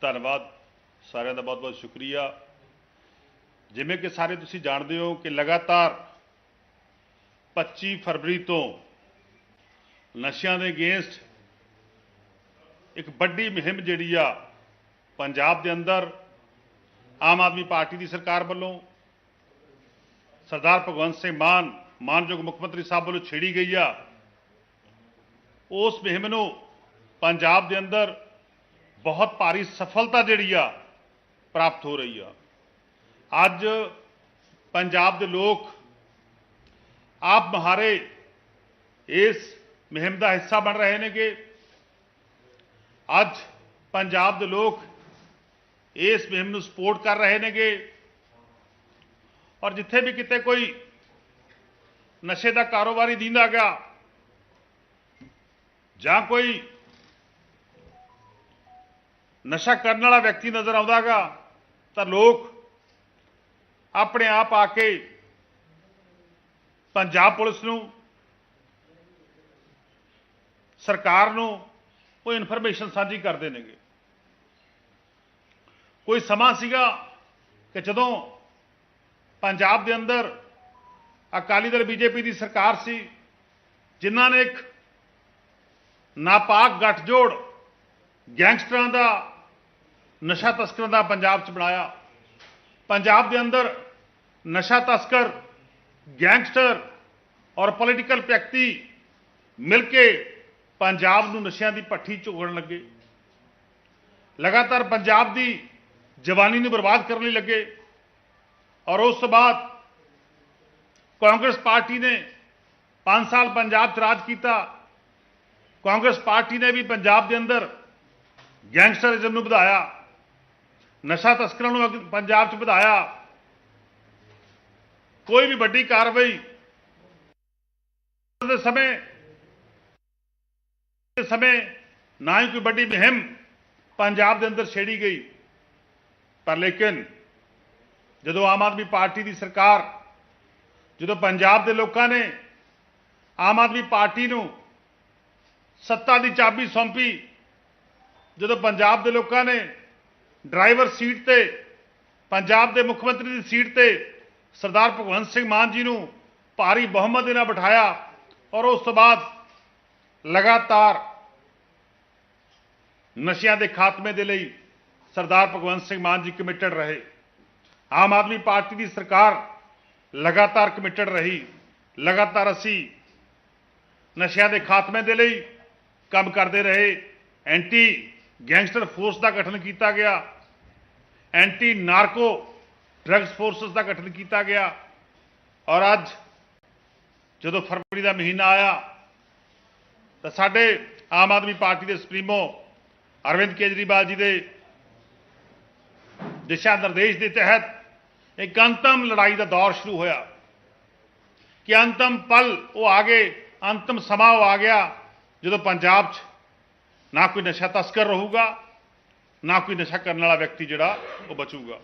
ਧੰਨਵਾਦ ਸਾਰਿਆਂ ਦਾ ਬਹੁਤ ਬਹੁਤ ਸ਼ੁਕਰੀਆ। ਜਿਵੇਂ ਕਿ ਸਾਰੇ ਤੁਸੀਂ ਜਾਣਦੇ ਹੋ ਕਿ ਲਗਾਤਾਰ 25 ਫਰਵਰੀ ਤੋਂ ਨਸ਼ਿਆਂ ਦੇ ਅਗੇਂਸਟ ਇੱਕ ਵੱਡੀ ਮੁਹਿੰਮ ਜਿਹੜੀ ਆ ਪੰਜਾਬ ਦੇ ਅੰਦਰ ਆਮ ਆਦਮੀ ਪਾਰਟੀ ਦੀ ਸਰਕਾਰ ਵੱਲੋਂ ਸਰਦਾਰ ਭਗਵੰਤ ਸਿੰਘ ਮਾਨ, ਮਾਨਯੋਗ ਮੁੱਖ ਮੰਤਰੀ ਸਾਹਿਬ ਵੱਲੋਂ ਛੇੜੀ ਗਈ ਆ। ਉਸ ਮੁਹਿੰਮ ਨੂੰ ਪੰਜਾਬ ਦੇ ਅੰਦਰ ਬਹੁਤ ਭਾਰੀ ਸਫਲਤਾ ਜਿਹੜੀ ਆ ਪ੍ਰਾਪਤ ਹੋ ਰਹੀ ਆ। ਅੱਜ ਪੰਜਾਬ ਦੇ ਲੋਕ ਆਪ ਮਹਾਰੇ ਇਸ ਮੁਹਿੰਮ ਦਾ ਹਿੱਸਾ ਬਣ ਰਹੇ ਨੇਗੇ। ਅੱਜ ਪੰਜਾਬ ਦੇ ਲੋਕ ਇਸ ਮੁਹਿੰਮ ਨੂੰ ਸਪੋਰਟ ਕਰ ਰਹੇ ਨੇਗੇ। ਔਰ ਜਿੱਥੇ ਵੀ ਕਿਤੇ ਕੋਈ ਨਸ਼ੇ ਦਾ ਕਾਰੋਬਾਰੀ ਦਿੰਦਾ ਗਿਆ ਜਾਂ ਕੋਈ ਨਸ਼ਾ ਕਰਨ ਵਾਲਾ ਵਿਅਕਤੀ ਨਜ਼ਰ ਆਉਂਦਾਗਾ, ਤਾਂ ਲੋਕ ਆਪਣੇ ਆਪ ਆ ਕੇ ਪੰਜਾਬ ਪੁਲਿਸ ਨੂੰ, ਸਰਕਾਰ ਨੂੰ ਉਹ ਇਨਫੋਰਮੇਸ਼ਨ ਸਾਂਝੀ ਕਰਦੇ ਨੇਗੇ। ਕੋਈ ਸਮਾਂ ਸੀਗਾ ਕਿ ਜਦੋਂ ਪੰਜਾਬ ਦੇ ਅੰਦਰ ਅਕਾਲੀ ਦਲ ਬੀਜੇਪੀ ਦੀ ਸਰਕਾਰ ਸੀ, ਜਿਨ੍ਹਾਂ ਨੇ ਇੱਕ ਨਾਪਾਕ ਗੱਠਜੋੜ ਗੈਂਗਸਟਰਾਂ ਦਾ ਨਸ਼ਾ ਤਸਕਰਾਂ ਦਾ ਪੰਜਾਬ 'ਚ ਬਣਾਇਆ। ਪੰਜਾਬ ਦੇ ਅੰਦਰ ਨਸ਼ਾ ਤਸਕਰ, ਗੈਂਗਸਟਰ ਔਰ ਪੋਲੀਟੀਕਲ ਵਿਅਕਤੀ ਮਿਲ ਕੇ ਪੰਜਾਬ ਨੂੰ ਨਸ਼ਿਆਂ ਦੀ ਭੱਠੀ ਝੋਕਣ ਲੱਗੇ। ਲਗਾਤਾਰ ਪੰਜਾਬ ਦੀ ਜਵਾਨੀ ਨੂੰ ਬਰਬਾਦ ਕਰਨ ਲਈ ਲੱਗੇ ਔਰ ਉਸ ਤੋਂ ਬਾਅਦ ਕਾਂਗਰਸ ਪਾਰਟੀ ਨੇ 5 ਸਾਲ ਪੰਜਾਬ 'ਚ ਰਾਜ ਕੀਤਾ। ਕਾਂਗਰਸ ਪਾਰਟੀ ਨੇ ਵੀ ਪੰਜਾਬ ਦੇ ਅੰਦਰ ਗੈਂਗਸਟਰਿਜ਼ਮ ਨੂੰ ਵਧਾਇਆ। ਨਸ਼ਾ ਤਸਕਰਾਂ ਨੂੰ ਅੱਗੇ ਪੰਜਾਬ 'ਚ ਵਧਾਇਆ। ਕੋਈ ਵੀ ਵੱਡੀ ਕਾਰਵਾਈ ਦੇ ਸਮੇਂ ਦੇ ਸਮੇਂ ਨਾ ਹੀ ਕੋਈ ਵੱਡੀ ਮੁਹਿੰਮ ਪੰਜਾਬ ਦੇ ਅੰਦਰ ਛੇੜੀ ਗਈ। ਪਰ ਲੇਕਿਨ ਜਦੋਂ ਆਮ ਆਦਮੀ ਪਾਰਟੀ ਦੀ ਸਰਕਾਰ, ਜਦੋਂ ਪੰਜਾਬ ਦੇ ਲੋਕਾਂ ਨੇ ਆਮ ਆਦਮੀ ਪਾਰਟੀ ਨੂੰ ਸੱਤਾ ਦੀ ਚਾਬੀ ਸੌਂਪੀ, ਜਦੋਂ ਪੰਜਾਬ ਦੇ ਲੋਕਾਂ ਨੇ ਡਰਾਈਵਰ ਸੀਟ ਤੇ, ਪੰਜਾਬ ਦੇ ਮੁੱਖ ਮੰਤਰੀ ਦੀ ਸੀਟ ਤੇ, ਸਰਦਾਰ ਭਗਵੰਤ ਸਿੰਘ ਮਾਨ ਜੀ ਨੂੰ ਭਾਰੀ ਬਹੁਮਤ ਦੇ ਨਾਲ ਬਿਠਾਇਆ ਔਰ ਉਸ ਤੋਂ ਬਾਅਦ ਲਗਾਤਾਰ ਨਸ਼ਿਆਂ ਦੇ ਖਾਤਮੇ ਦੇ ਲਈ ਸਰਦਾਰ ਭਗਵੰਤ ਸਿੰਘ ਮਾਨ ਜੀ ਕਮਿਟਡ ਰਹੇ। ਆਮ ਆਦਮੀ ਪਾਰਟੀ ਦੀ ਸਰਕਾਰ ਲਗਾਤਾਰ ਕਮਿਟਡ ਰਹੀ। ਲਗਾਤਾਰ ਅਸੀਂ ਨਸ਼ਿਆਂ ਦੇ ਖਾਤਮੇ ਦੇ ਲਈ ਕੰਮ ਕਰਦੇ ਰਹੇ। ਐਂਟੀ ਗੈਂਗਸਟਰ ਫੋਰਸ ਦਾ ਗਠਨ ਕੀਤਾ ਗਿਆ ਐਂਟੀ ਨਾਰਕੋ ਡਰੱਗਸ ਫੋਰਸਸ ਦਾ ਗਠਨ ਕੀਤਾ ਗਿਆ, ਔਰ ਅੱਜ ਜਦੋਂ ਫਰਵਰੀ ਦਾ ਮਹੀਨਾ ਆਇਆ, ਤਾਂ ਸਾਡੇ ਆਮ ਆਦਮੀ ਪਾਰਟੀ ਦੇ ਸੁਪਰੀਮੋ ਅਰਵਿੰਦ ਕੇਜਰੀਵਾਲ ਜੀ ਦੇ ਦਿਸ਼ਾ ਨਿਰਦੇਸ਼ ਦੇ ਤਹਿਤ ਇੱਕ ਅੰਤਮ ਲੜਾਈ ਦਾ ਦੌਰ ਸ਼ੁਰੂ ਹੋਇਆ, ਕਿ ਅੰਤਮ ਪਲ ਉਹ ਆ ਗਏ, ਅੰਤਮ ਸਮਾਂ ਉਹ ਆ ਗਿਆ ਜਦੋਂ ਪੰਜਾਬ 'ਚ ਨਾ ਕੋਈ ਨਸ਼ਾ ਤਸਕਰ ਰਹੂਗਾ, ਨਾ ਕੋਈ ਨਸ਼ਾ ਕਰਨ ਵਾਲਾ ਵਿਅਕਤੀ ਜਿਹੜਾ, ਉਹ ਬਚੂਗਾ।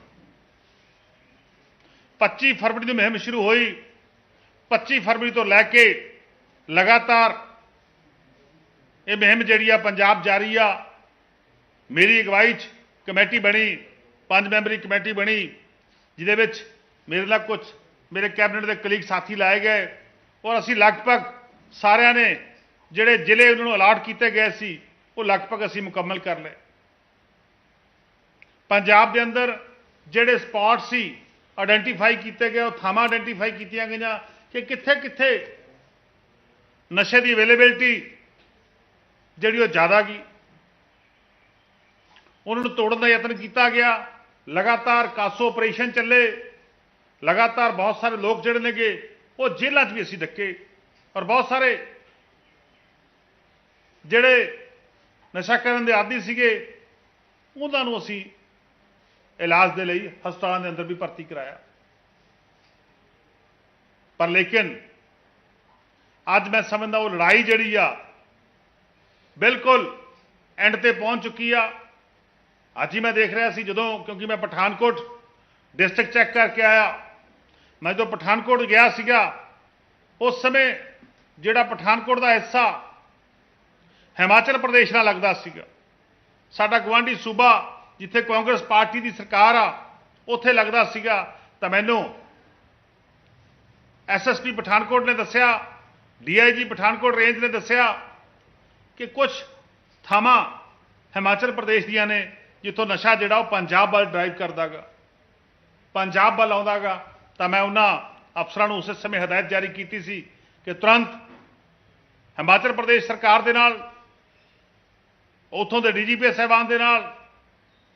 25 ਫਰਵਰੀ ਨੂੰ ਮੁਹਿੰਮ ਸ਼ੁਰੂ ਹੋਈ। 25 ਫਰਵਰੀ ਤੋਂ ਲੈ ਕੇ ਲਗਾਤਾਰ ਇਹ ਮੁਹਿੰਮ ਜਿਹੜੀ ਆ, ਪੰਜਾਬ ਜਾਰੀ ਆ। ਮੇਰੀ ਅਗਵਾਈ 'ਚ ਕਮੇਟੀ ਬਣੀ, ਪੰਜ ਮੈਂਬਰੀ ਕਮੇਟੀ ਬਣੀ, ਜਿਹਦੇ ਵਿੱਚ ਮੇਰੇ ਨਾਲ ਕੁਝ ਮੇਰੇ ਕੈਬਨਿਟ ਦੇ ਕਲੀਗ ਸਾਥੀ ਲਾਏ ਗਏ ਔਰ ਅਸੀਂ ਲਗਭਗ ਸਾਰਿਆਂ ਨੇ ਜਿਹੜੇ ਜ਼ਿਲ੍ਹੇ ਉਹਨਾਂ ਨੂੰ ਅਲਾਟ ਕੀਤੇ ਗਏ ਸੀ ਉਹ ਲਗਭਗ ਅਸੀਂ ਮੁਕੰਮਲ ਕਰ ਲਏ। ਪੰਜਾਬ ਦੇ ਅੰਦਰ ਜਿਹੜੇ ਸਪੌਟ ਸੀ ਆਇਡੈਂਟੀਫਾਈ ਕੀਤੇ ਗਏ, ਉਹ ਥਾਵਾਂ ਆਇਡੈਂਟੀਫਾਈ ਕੀਤੀਆਂ ਗਈਆਂ ਕਿ ਕਿੱਥੇ ਕਿੱਥੇ ਨਸ਼ੇ ਦੀ ਅਵੇਲੇਬਿਲਟੀ ਜਿਹੜੀ ਉਹ ਜ਼ਿਆਦਾ ਗਈ। ਉਹਨਾਂ ਨੂੰ ਤੋੜਨ ਦਾ ਯਤਨ ਕੀਤਾ ਗਿਆ। ਲਗਾਤਾਰ ਕਾਸੋ ਆਪਰੇਸ਼ਨ ਚੱਲੇ। ਲਗਾਤਾਰ ਬਹੁਤ ਸਾਰੇ ਲੋਕ ਜਿਹੜੇ ਨੇਗੇ, ਉਹ ਜੇਲ੍ਹਾਂ 'ਚ ਵੀ ਅਸੀਂ ਡੱਕੇ। ਔਰ ਬਹੁਤ ਸਾਰੇ ਜਿਹੜੇ ਨਸ਼ਾ ਕਰਨ ਦੇ ਆਦੀ ਸੀਗੇ, ਉਹਨਾਂ ਨੂੰ ਅਸੀਂ ਇਲਾਜ ਦੇ ਲਈ ਹਸਪਤਾਲਾਂ ਦੇ ਅੰਦਰ ਵੀ ਭਰਤੀ ਕਰਾਇਆ। ਪਰ ਲੇਕਿਨ ਅੱਜ ਮੈਂ ਸਮਝਦਾ ਉਹ ਲੜਾਈ ਜਿਹੜੀ ਆ, ਬਿਲਕੁਲ ਐਂਡ ਤੇ ਪਹੁੰਚ ਚੁੱਕੀ ਆ। ਅੱਜ ਹੀ ਮੈਂ ਦੇਖ ਰਿਹਾ ਸੀ ਜਦੋਂ, ਕਿਉਂਕਿ ਮੈਂ ਪਠਾਨਕੋਟ ਡਿਸਟ੍ਰਿਕਟ ਚੈੱਕ ਕਰਕੇ ਆਇਆ, ਮੈਂ ਜਦੋਂ ਪਠਾਨਕੋਟ ਗਿਆ ਸੀਗਾ, ਉਸ ਸਮੇਂ ਜਿਹੜਾ ਪਠਾਨਕੋਟ ਦਾ ਹਿੱਸਾ ਹਿਮਾਚਲ ਪ੍ਰਦੇਸ਼ ਨਾਲ ਲੱਗਦਾ ਸੀਗਾ। ਸਾਡਾ ਗਵਾਂਢੀ ਸੂਬਾ, ਜਿੱਥੇ ਕਾਂਗਰਸ ਪਾਰਟੀ ਦੀ ਸਰਕਾਰ ਆ, ਉੱਥੇ ਲੱਗਦਾ ਸੀਗਾ। ਤਾਂ ਮੈਨੂੰ ਐਸਐਸਪੀ ਪਠਾਨਕੋਟ ਨੇ ਦੱਸਿਆ ਡੀਆਈਜੀ ਪਠਾਨਕੋਟ ਰੇਂਜ ਨੇ ਦੱਸਿਆ ਕਿ ਕੁਝ ਥਾਵਾਂ ਹਿਮਾਚਲ ਪ੍ਰਦੇਸ਼ ਦੀਆਂ ਨੇ, ਜਿੱਥੋਂ ਨਸ਼ਾ ਜਿਹੜਾ ਉਹ ਪੰਜਾਬ ਵੱਲ ਡਰਾਈਵ ਕਰਦਾਗਾ। ਪੰਜਾਬ ਵੱਲ ਆਉਂਦਾਗਾ। ਤਾਂ ਮੈਂ ਉਹਨਾਂ ਅਫਸਰਾਂ ਨੂੰ ਉਸੇ ਸਮੇਂ ਹਦਾਇਤ ਜਾਰੀ ਕੀਤੀ ਸੀ ਕਿ ਤੁਰੰਤ ਹਿਮਾਚਲ ਪ੍ਰਦੇਸ਼ ਸਰਕਾਰ ਦੇ ਨਾਲ ਉੱਥੋਂ ਦੇ ਡੀਜੀਪੀ ਸਾਹਿਬਾਨ ਦੇ ਨਾਲ,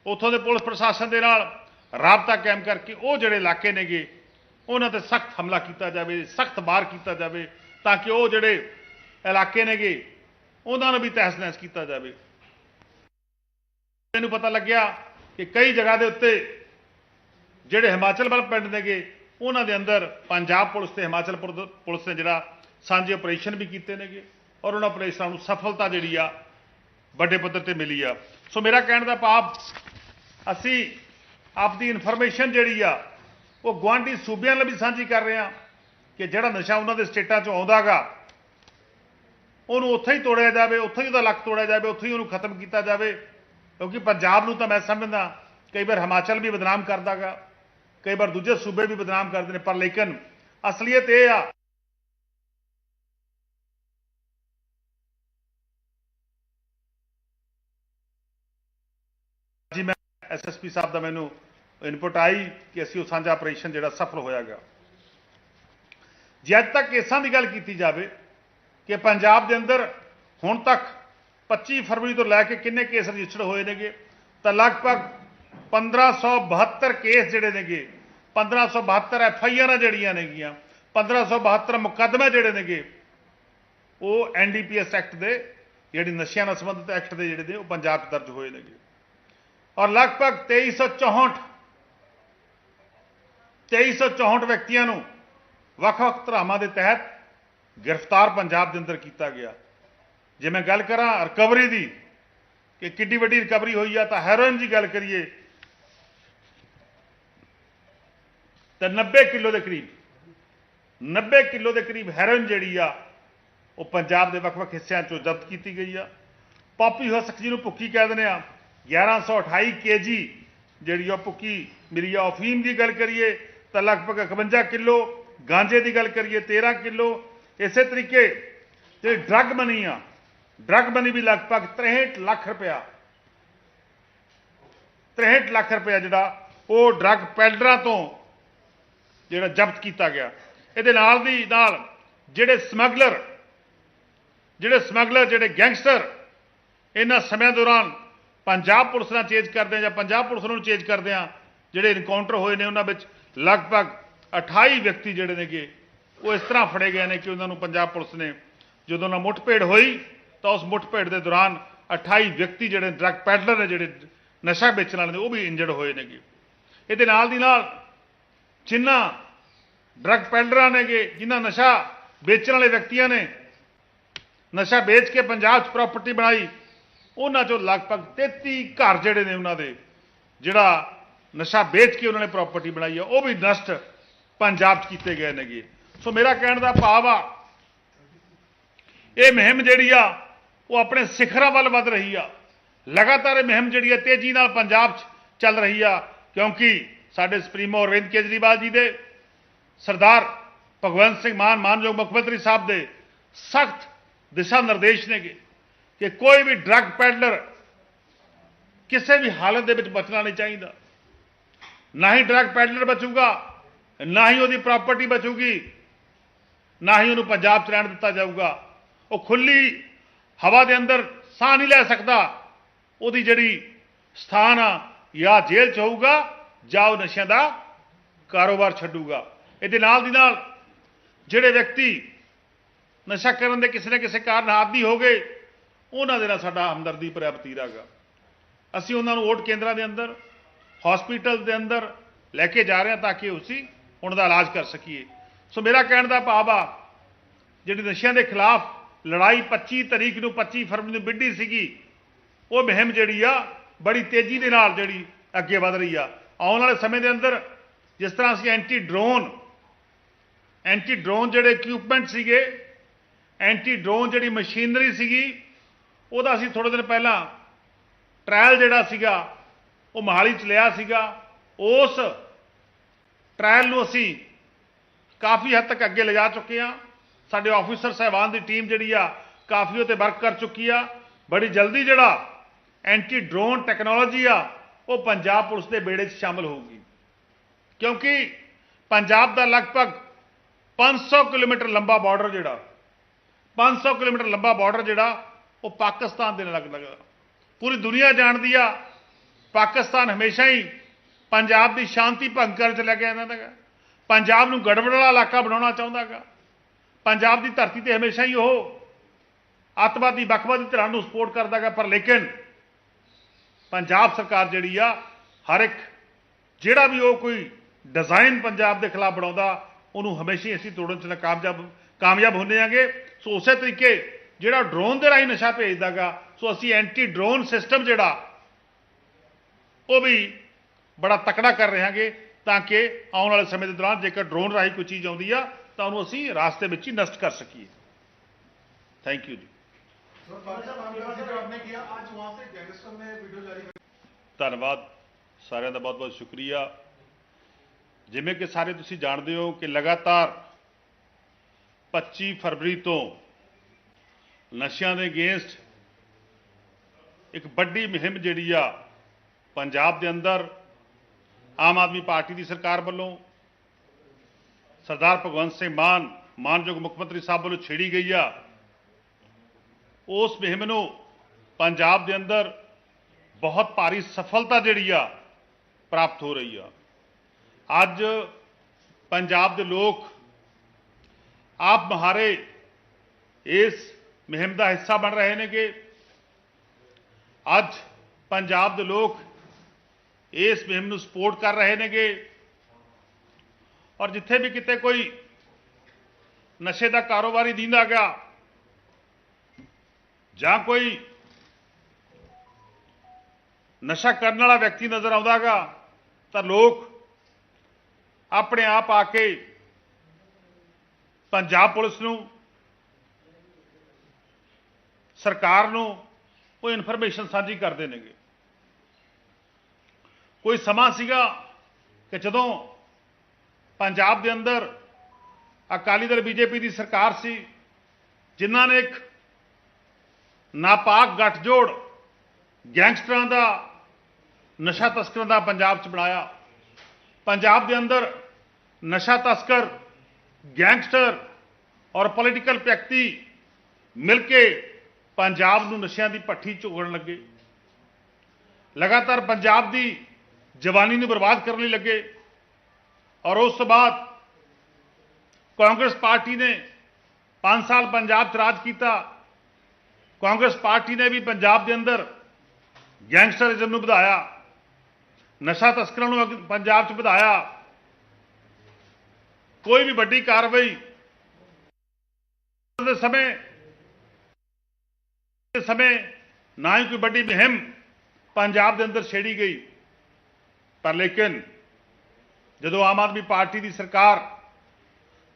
ਉੱਥੋਂ ਦੇ ਪੁਲਿਸ ਪ੍ਰਸ਼ਾਸਨ ਦੇ ਨਾਲ ਰਾਬਤਾ ਕਾਇਮ ਕਰਕੇ ਉਹ ਜਿਹੜੇ ਇਲਾਕੇ ਨੇਗੇ, ਉਹਨਾਂ ਤੇ ਸਖਤ ਹਮਲਾ ਕੀਤਾ ਜਾਵੇ, ਸਖਤ ਮਾਰ ਕੀਤਾ ਜਾਵੇ, ਤਾਂ ਕਿ ਉਹ ਜਿਹੜੇ ਇਲਾਕੇ ਨੇਗੇ, ਉਹਨਾਂ ਨੂੰ ਵੀ ਤਹਿਸ ਨਹਿਸ ਕੀਤਾ ਜਾਵੇ। ਮੈਨੂੰ ਪਤਾ ਲੱਗਿਆ ਕਿ ਕਈ ਜਗ੍ਹਾ ਦੇ ਉੱਤੇ ਜਿਹੜੇ ਹਿਮਾਚਲ ਵੱਲ ਪਿੰਡ ਨੇਗੇ, ਉਹਨਾਂ ਦੇ ਅੰਦਰ ਪੰਜਾਬ ਪੁਲਿਸ ਤੇ ਹਿਮਾਚਲ ਪੁਰ- ਪੁਲਿਸ ਨੇ ਜਿਹੜਾ ਸਾਂਝੇ ਆਪਰੇਸ਼ਨ ਵੀ ਕੀਤੇ ਨੇਗੇ, ਔਰ ਉਹਨਾਂ ਆਪਰੇਸ਼ਨਾਂ ਨੂੰ ਸਫਲਤਾ ਜਿਹੜੀ ਆ ਵੱਡੇ ਪੱਧਰ ਤੇ ਮਿਲੀ ਆ। ਸੋ ਮੇਰਾ ਕਹਿਣ ਦਾ ਭਾਵ, ਅਸੀਂ ਆਪਦੀ ਇਨਫੋਰਮੇਸ਼ਨ ਜਿਹੜੀ ਆ, ਉਹ ਗੁਆਂਢੀ ਸੂਬਿਆਂ ਨਾਲ ਵੀ ਸਾਂਝੀ ਕਰ ਰਹੇ ਆ ਕਿ ਜਿਹੜਾ ਨਸ਼ਾ ਉਹਨਾਂ ਦੇ ਸਟੇਟਾਂ 'ਚੋਂ ਆਉਂਦਾਗਾ ਉਹਨੂੰ ਉੱਥੇ ਹੀ ਤੋੜਿਆ ਜਾਵੇ, ਉੱਥੇ ਹੀ ਉਹਦਾ ਲੱਕ ਤੋੜਿਆ ਜਾਵੇ, ਉੱਥੇ ਹੀ ਉਹਨੂੰ ਖਤਮ ਕੀਤਾ ਜਾਵੇ। ਕਿਉਂਕਿ ਪੰਜਾਬ ਨੂੰ ਤਾਂ ਮੈਂ ਸਮਝਦਾ, ਕਈ ਵਾਰ ਹਿਮਾਚਲ ਵੀ ਬਦਨਾਮ ਕਰਦਾਗਾ ਕਈ ਵਾਰ ਦੂਜੇ ਸੂਬੇ ਵੀ ਬਦਨਾਮ ਕਰਦੇ ਨੇ, ਪਰ ਲੇਕਿਨ ਅਸਲੀਅਤ ਇਹ ਆ ਜੀ ਮੈਂ ਐਸਐਸਪੀ ਸਾਹਿਬ ਦਾ ਮੈਨੂੰ ਇਨਪੁਟ ਆਈ ਕਿ ਅਸੀਂ ਉਹ ਸਾਂਝਾ ਆਪਰੇਸ਼ਨ ਜਿਹੜਾ ਸਫਲ ਹੋਇਆਗਾ ਜੇ ਅੱਜ ਤੱਕ ਕੇਸਾਂ ਦੀ ਗੱਲ ਕੀਤੀ ਜਾਵੇ ਕਿ ਪੰਜਾਬ ਦੇ ਅੰਦਰ ਹੁਣ ਤੱਕ 25 ਫਰਵਰੀ ਤੋਂ ਲੈ ਕੇ ਕਿੰਨੇ ਕੇਸ ਰਜਿਸਟਰਡ ਹੋਏ ਨੇਗੇ, ਤਾਂ ਲਗਭਗ 1572 ਕੇਸ ਜਿਹੜੇ ਨੇਗੇ 1572 ਐਫ ਆਈ ਆਰਾਂ ਜਿਹੜੀਆਂ ਨੇਗੀਆਂ 1572 ਮੁਕੱਦਮੇ ਜਿਹੜੇ ਨੇਗੇ, ਉਹ ਐਨਡੀਪੀਐਸ ਐਕਟ ਦੇ, ਜਿਹੜੀ ਨਸ਼ਿਆਂ ਨਾਲ ਸੰਬੰਧਿਤ ਐਕਟ ਦੇ ਜਿਹੜੇ ਨੇ, ਉਹ ਪੰਜਾਬ 'ਚ ਦਰਜ ਹੋਏ ਨੇਗੇ। ਔਰ ਲਗਭਗ 2364 2364 ਵਿਅਕਤੀਆਂ ਨੂੰ ਵੱਖ-ਵੱਖ ਧਰਾਵਾਂ ਦੇ ਤਹਿਤ ਗ੍ਰਿਫਤਾਰ ਪੰਜਾਬ ਦੇ ਅੰਦਰ ਕੀਤਾ ਗਿਆ। ਜੇ ਮੈਂ ਗੱਲ ਕਰਾਂ ਰਿਕਵਰੀ ਦੀ, ਕਿ ਕਿੱਡੀ ਵੱਡੀ ਰਿਕਵਰੀ ਹੋਈ ਆ, ਤਾਂ ਹੈਰੋਇਨ ਦੀ ਗੱਲ ਕਰੀਏ, ਤਾਂ 90 ਕਿਲੋ ਦੇ ਕਰੀਬ 90 ਕਿਲੋ ਦੇ ਕਰੀਬ ਹੈਰੋਇਨ ਜਿਹੜੀ ਆ, ਉਹ ਪੰਜਾਬ ਦੇ ਵੱਖ-ਵੱਖ ਹਿੱਸਿਆਂ ਚੋਂ ਜ਼ਬਤ ਕੀਤੀ ਗਈ ਆ। ਪਾਪੀ ਹਸਕ ਜੀ ਨੂੰ ਭੁੱਕੀ ਕਹਿ ਦਿੰਦੇ ਆ 1128 ਕੇਜੀ ਜਿਹੜੀ ਉਹ ਭੁੱਕੀ ਮਿਲੀ ਆ ਅਫੀਮ ਦੀ ਗੱਲ ਕਰੀਏ, ਤਾਂ ਲਗਭਗ 51 ਕਿਲੋ, ਗਾਂਜੇ ਦੀ ਗੱਲ ਕਰੀਏ 13 ਕਿਲੋ। ਇਸੇ ਤਰੀਕੇ ਜਿਹੜੀ ਡਰੱਗ ਮਨੀ ਆ ਡਰੱਗ ਮਨੀ ਵੀ ਲਗਭਗ 63 ਲੱਖ ਰੁਪਇਆ। 63 ਲੱਖ ਰੁਪਇਆ ਜਿਹੜਾ ਉਹ ਡਰੱਗ ਪੈਡਰਾਂ ਤੋਂ ਜਿਹੜਾ ਜ਼ਬਤ ਕੀਤਾ ਗਿਆ। ਇਹਦੇ ਨਾਲ ਦੀ ਨਾਲ ਜਿਹੜੇ ਸਮਗਲਰ ਜਿਹੜੇ ਸਮਗਲਰ, ਜਿਹੜੇ ਗੈਂਗਸਟਰ ਇਹਨਾਂ ਸਮਿਆਂ ਦੌਰਾਨ ਪੰਜਾਬ ਪੁਲਿਸ ਨਾਲ ਚੇਂਜ ਕਰਦੇ ਆ ਜਾਂ ਪੰਜਾਬ ਪੁਲਿਸ ਨੂੰ ਚੇਂਜ ਕਰਦੇ ਆ ਜਿਹੜੇ ਇਨਕਾਊਂਟਰ ਹੋਏ ਨੇ ਉਹਨਾਂ ਵਿੱਚ ਲਗਭਗ 28 ਵਿਅਕਤੀ ਜਿਹੜੇ ਨੇਗੇ, ਉਹ ਇਸ ਤਰ੍ਹਾਂ ਫੜੇ ਗਏ ਨੇ ਕਿ ਉਹਨਾਂ ਨੂੰ ਪੰਜਾਬ ਪੁਲਿਸ ਨੇ ਜਦੋਂ ਨਾ ਮੁੱਠਭੇੜ ਹੋਈ, ਤਾਂ ਉਸ ਮੁੱਠਭੇੜ ਦੇ ਦੌਰਾਨ 28 ਵਿਅਕਤੀ ਜਿਹੜੇ ਡਰੱਗ ਪੈਡਲਰ ਨੇ, ਜਿਹੜੇ ਨਸ਼ਾ ਵੇਚਣ ਵਾਲੇ ਨੇ, ਉਹ ਵੀ ਇੰਜਰਡ ਹੋਏ ਨੇਗੇ। ਇਹਦੇ ਨਾਲ ਦੀ ਨਾਲ ਜਿਨ੍ਹਾਂ ਡਰੱਗ ਪੈਡਲਰਾਂ ਨੇਗੇ ਜਿਨ੍ਹਾਂ ਨਸ਼ਾ ਵੇਚਣ ਵਾਲੇ ਵਿਅਕਤੀਆਂ ਨੇ, ਨਸ਼ਾ ਵੇਚ ਕੇ ਪੰਜਾਬ 'ਚ ਪ੍ਰਾਪਰਟੀ ਬਣਾਈ ਉਹਨਾਂ 'ਚੋਂ ਲਗਭਗ 33 ਘਰ ਜਿਹੜੇ ਨੇ ਉਹਨਾਂ ਦੇ, ਜਿਹੜਾ ਨਸ਼ਾ ਵੇਚ ਕੇ ਉਹਨਾਂ ਨੇ ਪ੍ਰਾਪਰਟੀ ਬਣਾਈ ਆ, ਉਹ ਵੀ ਨਸ਼ਟ ਪੰਜਾਬ 'ਚ ਕੀਤੇ ਗਏ ਨੇਗੇ। ਸੋ ਮੇਰਾ ਕਹਿਣ ਦਾ ਭਾਵ ਆ, ਇਹ ਮੁਹਿੰਮ ਜਿਹੜੀ ਆ, ਉਹ ਆਪਣੇ ਸਿਖਰਾਂ ਵੱਲ ਵੱਧ ਰਹੀ ਆ। ਲਗਾਤਾਰ ਇਹ ਮੁਹਿੰਮ ਜਿਹੜੀ ਆ, ਤੇਜ਼ੀ ਨਾਲ ਪੰਜਾਬ 'ਚ ਚੱਲ ਰਹੀ ਆ, ਕਿਉਂਕਿ ਸਾਡੇ ਸੁਪਰੀਮੋ ਅਰਵਿੰਦ ਕੇਜਰੀਵਾਲ ਜੀ ਦੇ, ਸਰਦਾਰ ਭਗਵੰਤ ਸਿੰਘ ਮਾਨ, ਮਾਨਯੋਗ ਮੁੱਖ ਮੰਤਰੀ ਸਾਹਿਬ ਦੇ ਸਖਤ ਦਿਸ਼ਾ ਨਿਰਦੇਸ਼ ਨੇਗੇ। ਕਿ ਕੋਈ ਵੀ ਡਰੱਗ ਪੈਡਲਰ ਕਿਸੇ ਵੀ ਹਾਲਤ ਦੇ ਵਿੱਚ ਬਚਣਾ ਨਹੀਂ ਚਾਹੀਦਾ। ਨਾ ਹੀ ਡਰੱਗ ਪੈਡਲਰ ਬਚੂਗਾ, ਨਾ ਹੀ ਉਹਦੀ ਪ੍ਰਾਪਰਟੀ ਬਚੂਗੀ, ਨਾ ਹੀ ਉਹਨੂੰ ਪੰਜਾਬ 'ਚ ਰਹਿਣ ਦਿੱਤਾ ਜਾਊਗਾ। ਉਹ ਖੁੱਲੀ ਹਵਾ ਦੇ ਅੰਦਰ ਸਾਹ ਨਹੀਂ ਲੈ ਸਕਦਾ। ਉਹਦੀ ਜਿਹੜੀ ਸਥਾਨ ਆ, ਜਾਂ ਜੇਲ੍ਹ 'ਚ ਹੋਊਗਾ, ਜਾਂ ਉਹ ਨਸ਼ਿਆਂ ਦਾ ਕਾਰੋਬਾਰ ਛੱਡੂਗਾ। ਇਹਦੇ ਨਾਲ ਦੀ ਨਾਲ ਜਿਹੜੇ ਵਿਅਕਤੀ ਨਸ਼ਾ ਕਰਨ ਦੇ ਕਿਸੇ ਨਾ ਕਿਸੇ ਕਾਰਨ ਆਦੀ ਹੋ ਗਏ ਉਹਨਾਂ ਦੇ ਨਾਲ ਸਾਡਾ ਹਮਦਰਦੀ ਭਰਿਆ ਵਤੀਰਾ ਗਾ ਅਸੀਂ ਉਹਨਾਂ ਨੂੰ ਵੋਟ ਕੇਂਦਰਾਂ ਦੇ ਅੰਦਰ ਹਸਪੀਟਲ ਦੇ ਅੰਦਰ ਲੈ ਕੇ ਜਾ ਰਹੇ ਹਾਂ ਤਾਂ ਕਿ ਉਸੀ ਉਹਨਾਂ ਦਾ ਇਲਾਜ ਕਰ ਸਕੀਏ। ਸੋ ਮੇਰਾ ਕਹਿਣ ਦਾ ਭਾਵ ਆ, ਜਿਹੜੀ ਨਸ਼ਿਆਂ ਦੇ ਖਿਲਾਫ ਲੜਾਈ 25 ਤਰੀਕ ਨੂੰ 25 ਫਰਵਰੀ ਨੂੰ ਵਿੱਢੀ ਸੀਗੀ, ਉਹ ਮੁਹਿੰਮ ਜਿਹੜੀ ਆ, ਬੜੀ ਤੇਜ਼ੀ ਦੇ ਨਾਲ ਜਿਹੜੀ ਅੱਗੇ ਵਧ ਰਹੀ ਆ। ਆਉਣ ਵਾਲੇ ਸਮੇਂ ਦੇ ਅੰਦਰ ਜਿਸ ਤਰ੍ਹਾਂ ਅਸੀਂ ਐਂਟੀ ਡਰੋਨ ਐਂਟੀ ਡਰੋਨ ਜਿਹੜੇ ਇਕਵਿਪਮੈਂਟ ਸੀਗੇ ਐਂਟੀ ਡਰੋਨ ਜਿਹੜੀ ਮਸ਼ੀਨਰੀ ਸੀਗੀ ਉਹਦਾ ਅਸੀਂ ਥੋੜੇ ਦਿਨ ਪਹਿਲਾਂ ਟ੍ਰਾਇਲ ਜਿਹੜਾ ਸੀਗਾ, ਉਹ ਮਹਾਲੀ ਚ ਲਿਆ ਸੀਗਾ। ਉਸ ਟ੍ਰਾਇਲ ਨੂੰ ਅਸੀਂ ਕਾਫੀ ਹੱਦ ਤੱਕ ਅੱਗੇ ਲਿਜਾ ਚੁੱਕੇ ਆ ਸਾਡੇ ਆਫੀਸਰ ਸਹਿਬਾਨ ਦੀ ਟੀਮ ਜਿਹੜੀ ਆ, ਕਾਫੀ ਉਹ ਤੇ ਵਰਕ ਕਰ ਚੁੱਕੀ ਆ। ਬੜੀ ਜਲਦੀ ਜਿਹੜਾ ਐਂਟੀ ਡਰੋਨ ਟੈਕਨੋਲੋਜੀ ਆ, ਉਹ ਪੰਜਾਬ ਪੁਲਿਸ ਦੇ ਬੇੜੇ 'ਚ ਸ਼ਾਮਲ ਹੋਊਗੀ। ਕਿਉਂਕਿ ਪੰਜਾਬ ਦਾ ਲਗਭਗ 500 ਕਿਲੋਮੀਟਰ ਲੰਬਾ ਬਾਰਡਰ ਜਿਹੜਾ 500 ਕਿਲੋਮੀਟਰ ਲੰਬਾ ਬਾਰਡਰ ਜਿਹੜਾ ਉਹ ਪਾਕਿਸਤਾਨ ਦੇ ਨਾਲ ਲੱਗਦਾ। ਪੂਰੀ ਦੁਨੀਆ ਜਾਣਦੀ ਆ, ਪਾਕਿਸਤਾਨ ਹਮੇਸ਼ਾ ਹੀ ਪੰਜਾਬ ਦੀ ਸ਼ਾਂਤੀ ਭੰਗ ਕਰਨ ਚ ਲੱਗਿਆ ਜਾਂਦਾ ਦਾ ਪੰਜਾਬ ਨੂੰ ਗੜਬੜ ਵਾਲਾ ਇਲਾਕਾ ਬਣਾਉਣਾ ਚਾਹੁੰਦਾ ਚਾਹੁੰਦਾਗਾ ਪੰਜਾਬ ਦੀ ਧਰਤੀ ਤੇ ਹਮੇਸ਼ਾ ਹੀ ਉਹ ਅੱਤਵਾਦੀ ਵੱਖਵਾਦੀ ਧਿਰਾਂ ਨੂੰ ਸਪੋਰਟ ਕਰਦਾ ਕਰਦਾਗਾ ਪਰ ਲੇਕਿਨ ਪੰਜਾਬ ਸਰਕਾਰ ਜਿਹੜੀ ਆ, ਹਰ ਇੱਕ ਜਿਹੜਾ ਵੀ ਉਹ ਕੋਈ ਡਿਜ਼ਾਈਨ ਪੰਜਾਬ ਦੇ ਖਿਲਾਫ ਬਣਾਉਂਦਾ, ਉਹਨੂੰ ਹਮੇਸ਼ਾ ਹੀ ਅਸੀਂ ਤੋੜਨ ਚ ਕਾਮਯਾਬ ਕਾਮਯਾਬ ਹੁੰਦੇ ਆਂਗੇ। ਸੋ ਉਸੇ ਤਰੀਕੇ ਜਿਹੜਾ ਡਰੋਨ ਦੇ ਰਾਹੀਂ ਨਸ਼ਾ ਭੇਜਦਾਗਾ ਸੋ ਅਸੀਂ ਐਂਟੀ ਡਰੋਨ ਸਿਸਟਮ ਜਿਹੜਾ ਉਹ ਵੀ ਬੜਾ ਤਕੜਾ ਕਰ ਰਹੇ ਹਾਂਗੇ ਤਾਂ ਕਿ ਆਉਣ ਵਾਲੇ ਸਮੇਂ ਦੇ ਦੌਰਾਨ ਜੇਕਰ ਡਰੋਨ ਰਾਹੀਂ ਕੋਈ ਚੀਜ਼ ਆਉਂਦੀ ਆ ਤਾਂ ਉਹਨੂੰ ਅਸੀਂ ਰਾਸਤੇ ਵਿੱਚ ਹੀ ਨਸ਼ਟ ਕਰ ਸਕੀਏ। ਥੈਂਕ ਯੂ ਜੀ। ਧੰਨਵਾਦ ਸਾਰਿਆਂ ਦਾ ਬਹੁਤ-ਬਹੁਤ ਸ਼ੁਕਰੀਆ। ਜਿਵੇਂ ਕਿ ਸਾਰੇ ਤੁਸੀਂ ਜਾਣਦੇ ਹੋ ਕਿ ਲਗਾਤਾਰ 25 ਫਰਵਰੀ ਤੋਂ ਨਸ਼ਿਆਂ ਦੇ ਅਗੇਂਸਟ ਇੱਕ ਵੱਡੀ ਮੁਹਿੰਮ ਜਿਹੜੀ ਆ ਪੰਜਾਬ ਦੇ ਅੰਦਰ ਆਮ ਆਦਮੀ ਪਾਰਟੀ ਦੀ ਸਰਕਾਰ ਵੱਲੋਂ ਸਰਦਾਰ ਭਗਵੰਤ ਸਿੰਘ ਮਾਨ, ਮਾਨਯੋਗ ਮੁੱਖ ਮੰਤਰੀ ਸਾਹਿਬ ਵੱਲੋਂ ਛੇੜੀ ਗਈ ਆ। ਉਸ ਮੁਹਿੰਮ ਨੂੰ ਪੰਜਾਬ ਦੇ ਅੰਦਰ ਬਹੁਤ ਭਾਰੀ ਸਫਲਤਾ ਜਿਹੜੀ ਆ ਪ੍ਰਾਪਤ ਹੋ ਰਹੀ ਆ। ਅੱਜ ਪੰਜਾਬ ਦੇ ਲੋਕ ਆਪ ਮਹਾਰੇ ਇਸ ਮੁਹਿੰਮ ਦਾ ਹਿੱਸਾ ਬਣ ਰਹੇ ਨੇ ਕਿ ਅੱਜ ਪੰਜਾਬ ਦੇ ਲੋਕ ਇਸ ਮੁਹਿੰਮ ਨੂੰ ਸਪੋਰਟ ਕਰ ਰਹੇ ਨੇਗੇ ਔਰ ਜਿੱਥੇ ਵੀ ਕਿਤੇ ਕੋਈ ਨਸ਼ੇ ਦਾ ਕਾਰੋਬਾਰੀ ਦਿੰਦਾ ਗਿਆ ਜਾਂ ਕੋਈ ਨਸ਼ਾ ਕਰਨ ਵਾਲਾ ਵਿਅਕਤੀ ਨਜ਼ਰ ਆਉਂਦਾਗਾ ਤਾਂ ਲੋਕ ਆਪਣੇ ਆਪ ਆ ਕੇ ਪੰਜਾਬ ਪੁਲਿਸ ਨੂੰ ਸਰਕਾਰ ਨੂੰ ਉਹ ਇਨਫੋਰਮੇਸ਼ਨ ਸਾਂਝੀ ਕਰਦੇ ਨੇਗੇ। ਕੋਈ ਸਮਾਂ ਸੀਗਾ ਕਿ ਜਦੋਂ ਪੰਜਾਬ ਦੇ ਅੰਦਰ ਅਕਾਲੀ ਦਲ ਬੀਜੇਪੀ ਦੀ ਸਰਕਾਰ ਸੀ, ਜਿਨ੍ਹਾਂ ਨੇ ਇੱਕ ਨਾਪਾਕ ਗੱਠਜੋੜ ਗੈਂਗਸਟਰਾਂ ਦਾ ਨਸ਼ਾ ਤਸਕਰਾਂ ਦਾ ਪੰਜਾਬ 'ਚ ਬਣਾਇਆ। ਪੰਜਾਬ ਦੇ ਅੰਦਰ ਨਸ਼ਾ ਤਸਕਰ, ਗੈਂਗਸਟਰ ਔਰ ਪੋਲੀਟੀਕਲ ਵਿਅਕਤੀ ਮਿਲ ਕੇ ਪੰਜਾਬ ਨੂੰ ਨਸ਼ਿਆਂ ਦੀ ਭੱਠੀ ਝੋਗਣ ਲੱਗੇ। ਲਗਾਤਾਰ ਪੰਜਾਬ ਦੀ ਜਵਾਨੀ ਨੂੰ ਬਰਬਾਦ ਕਰਨ ਲਈ ਲੱਗੇ। ਔਰ ਉਸ ਤੋਂ ਬਾਅਦ ਕਾਂਗਰਸ ਪਾਰਟੀ ਨੇ 5 ਸਾਲ ਪੰਜਾਬ 'ਚ ਰਾਜ ਕੀਤਾ। ਕਾਂਗਰਸ ਪਾਰਟੀ ਨੇ ਵੀ ਪੰਜਾਬ ਦੇ ਅੰਦਰ ਗੈਂਗਸਟਰਿਜ਼ਮ ਨੂੰ ਵਧਾਇਆ। ਨਸ਼ਾ ਤਸਕਰਾਂ ਨੂੰ ਅੱਗੇ- ਪੰਜਾਬ 'ਚ ਵਧਾਇਆ। ਕੋਈ ਵੀ ਵੱਡੀ ਕਾਰਵਾਈ ਦੇ ਸਮੇਂ ਸਮੇਂ ਨਾ ਹੀ ਕੋਈ ਵੱਡੀ ਮੁਹਿੰਮ ਪੰਜਾਬ ਦੇ ਅੰਦਰ ਛੇੜੀ ਗਈ। ਪਰ ਲੇਕਿਨ ਜਦੋਂ ਆਮ ਆਦਮੀ ਪਾਰਟੀ ਦੀ ਸਰਕਾਰ,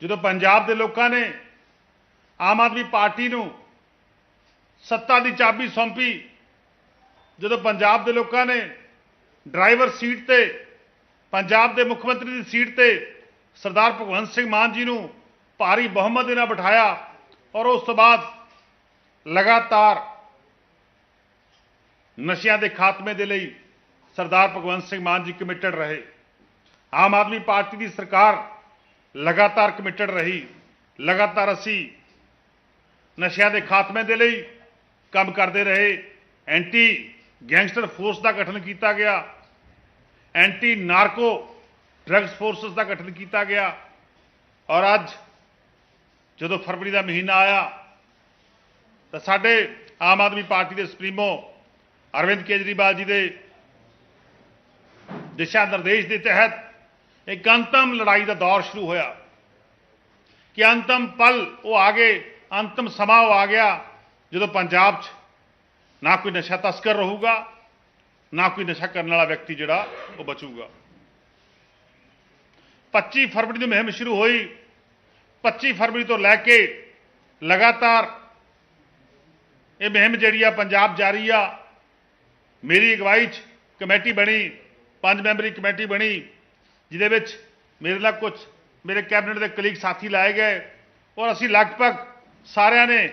ਜਦੋਂ ਪੰਜਾਬ ਦੇ ਲੋਕਾਂ ਨੇ ਆਮ ਆਦਮੀ ਪਾਰਟੀ ਨੂੰ ਸੱਤਾ ਦੀ ਚਾਬੀ ਸੌਂਪੀ, ਜਦੋਂ ਪੰਜਾਬ ਦੇ ਲੋਕਾਂ ਨੇ ਡਰਾਈਵਰ ਸੀਟ ਤੇ, ਪੰਜਾਬ ਦੇ ਮੁੱਖ ਮੰਤਰੀ ਦੀ ਸੀਟ ਤੇ ਸਰਦਾਰ ਭਗਵੰਤ ਸਿੰਘ ਮਾਨ ਜੀ ਨੂੰ ਭਾਰੀ ਬਹੁਮਤ ਦੇ ਨਾਲ ਬਿਠਾਇਆ ਔਰ ਉਸ ਤੋਂ ਬਾਅਦ ਲਗਾਤਾਰ ਨਸ਼ਿਆਂ ਦੇ ਖਾਤਮੇ ਦੇ ਲਈ ਸਰਦਾਰ ਭਗਵੰਤ ਸਿੰਘ ਮਾਨ ਜੀ ਕਮਿਟਡ ਰਹੇ। ਆਮ ਆਦਮੀ ਪਾਰਟੀ ਦੀ ਸਰਕਾਰ ਲਗਾਤਾਰ ਕਮਿਟਡ ਰਹੀ। ਲਗਾਤਾਰ ਅਸੀਂ ਨਸ਼ਿਆਂ ਦੇ ਖਾਤਮੇ ਦੇ ਲਈ ਕੰਮ ਕਰਦੇ ਰਹੇ। ਐਂਟੀ ਗੈਂਗਸਟਰ ਫੋਰਸ ਦਾ ਗਠਨ ਕੀਤਾ ਗਿਆ। ਐਂਟੀ ਨਾਰਕੋ ਡਰੱਗਸ ਫੋਰਸਸ ਦਾ ਗਠਨ ਕੀਤਾ ਗਿਆ। ਔਰ ਅੱਜ ਜਦੋਂ ਫਰਵਰੀ ਦਾ ਮਹੀਨਾ ਆਇਆ ਤਾਂ ਸਾਡੇ ਆਮ ਆਦਮੀ ਪਾਰਟੀ ਦੇ ਸੁਪਰੀਮੋ ਅਰਵਿੰਦ ਕੇਜਰੀਵਾਲ ਜੀ ਦੇ ਦਿਸ਼ਾ ਨਿਰਦੇਸ਼ ਦੇ ਤਹਿਤ ਇੱਕ ਅੰਤਮ ਲੜਾਈ ਦਾ ਦੌਰ ਸ਼ੁਰੂ ਹੋਇਆ। ਕਿ ਅੰਤਮ ਪਲ ਉਹ ਆ ਗਏ, ਅੰਤਮ ਸਮਾਂ ਉਹ ਆ ਗਿਆ ਜਦੋਂ ਪੰਜਾਬ 'ਚ ਨਾ ਕੋਈ ਨਸ਼ਾ ਤਸਕਰ ਰਹੂਗਾ, ਨਾ ਕੋਈ ਨਸ਼ਾ ਕਰਨ ਵਾਲਾ ਵਿਅਕਤੀ ਜਿਹੜਾ ਉਹ ਬਚੂਗਾ। 25 ਫਰਵਰੀ ਨੂੰ ਮੁਹਿੰਮ ਸ਼ੁਰੂ ਹੋਈ। 25 ਫਰਵਰੀ ਤੋਂ ਲੈ ਕੇ ਲਗਾਤਾਰ ਇਹ ਮੁਹਿੰਮ ਜਿਹੜੀ ਆ ਪੰਜਾਬ ਜਾਰੀ ਆ। ਮੇਰੀ ਅਗਵਾਈ 'ਚ ਕਮੇਟੀ ਬਣੀ, ਪੰਜ ਮੈਂਬਰੀ ਕਮੇਟੀ ਬਣੀ, ਜਿਹਦੇ ਵਿੱਚ ਮੇਰੇ ਨਾਲ ਕੁਝ ਮੇਰੇ ਕੈਬਨਿਟ ਦੇ ਕਲੀਗ ਸਾਥੀ ਲਾਏ ਗਏ ਔਰ ਅਸੀਂ ਲਗਭਗ ਸਾਰਿਆਂ ਨੇ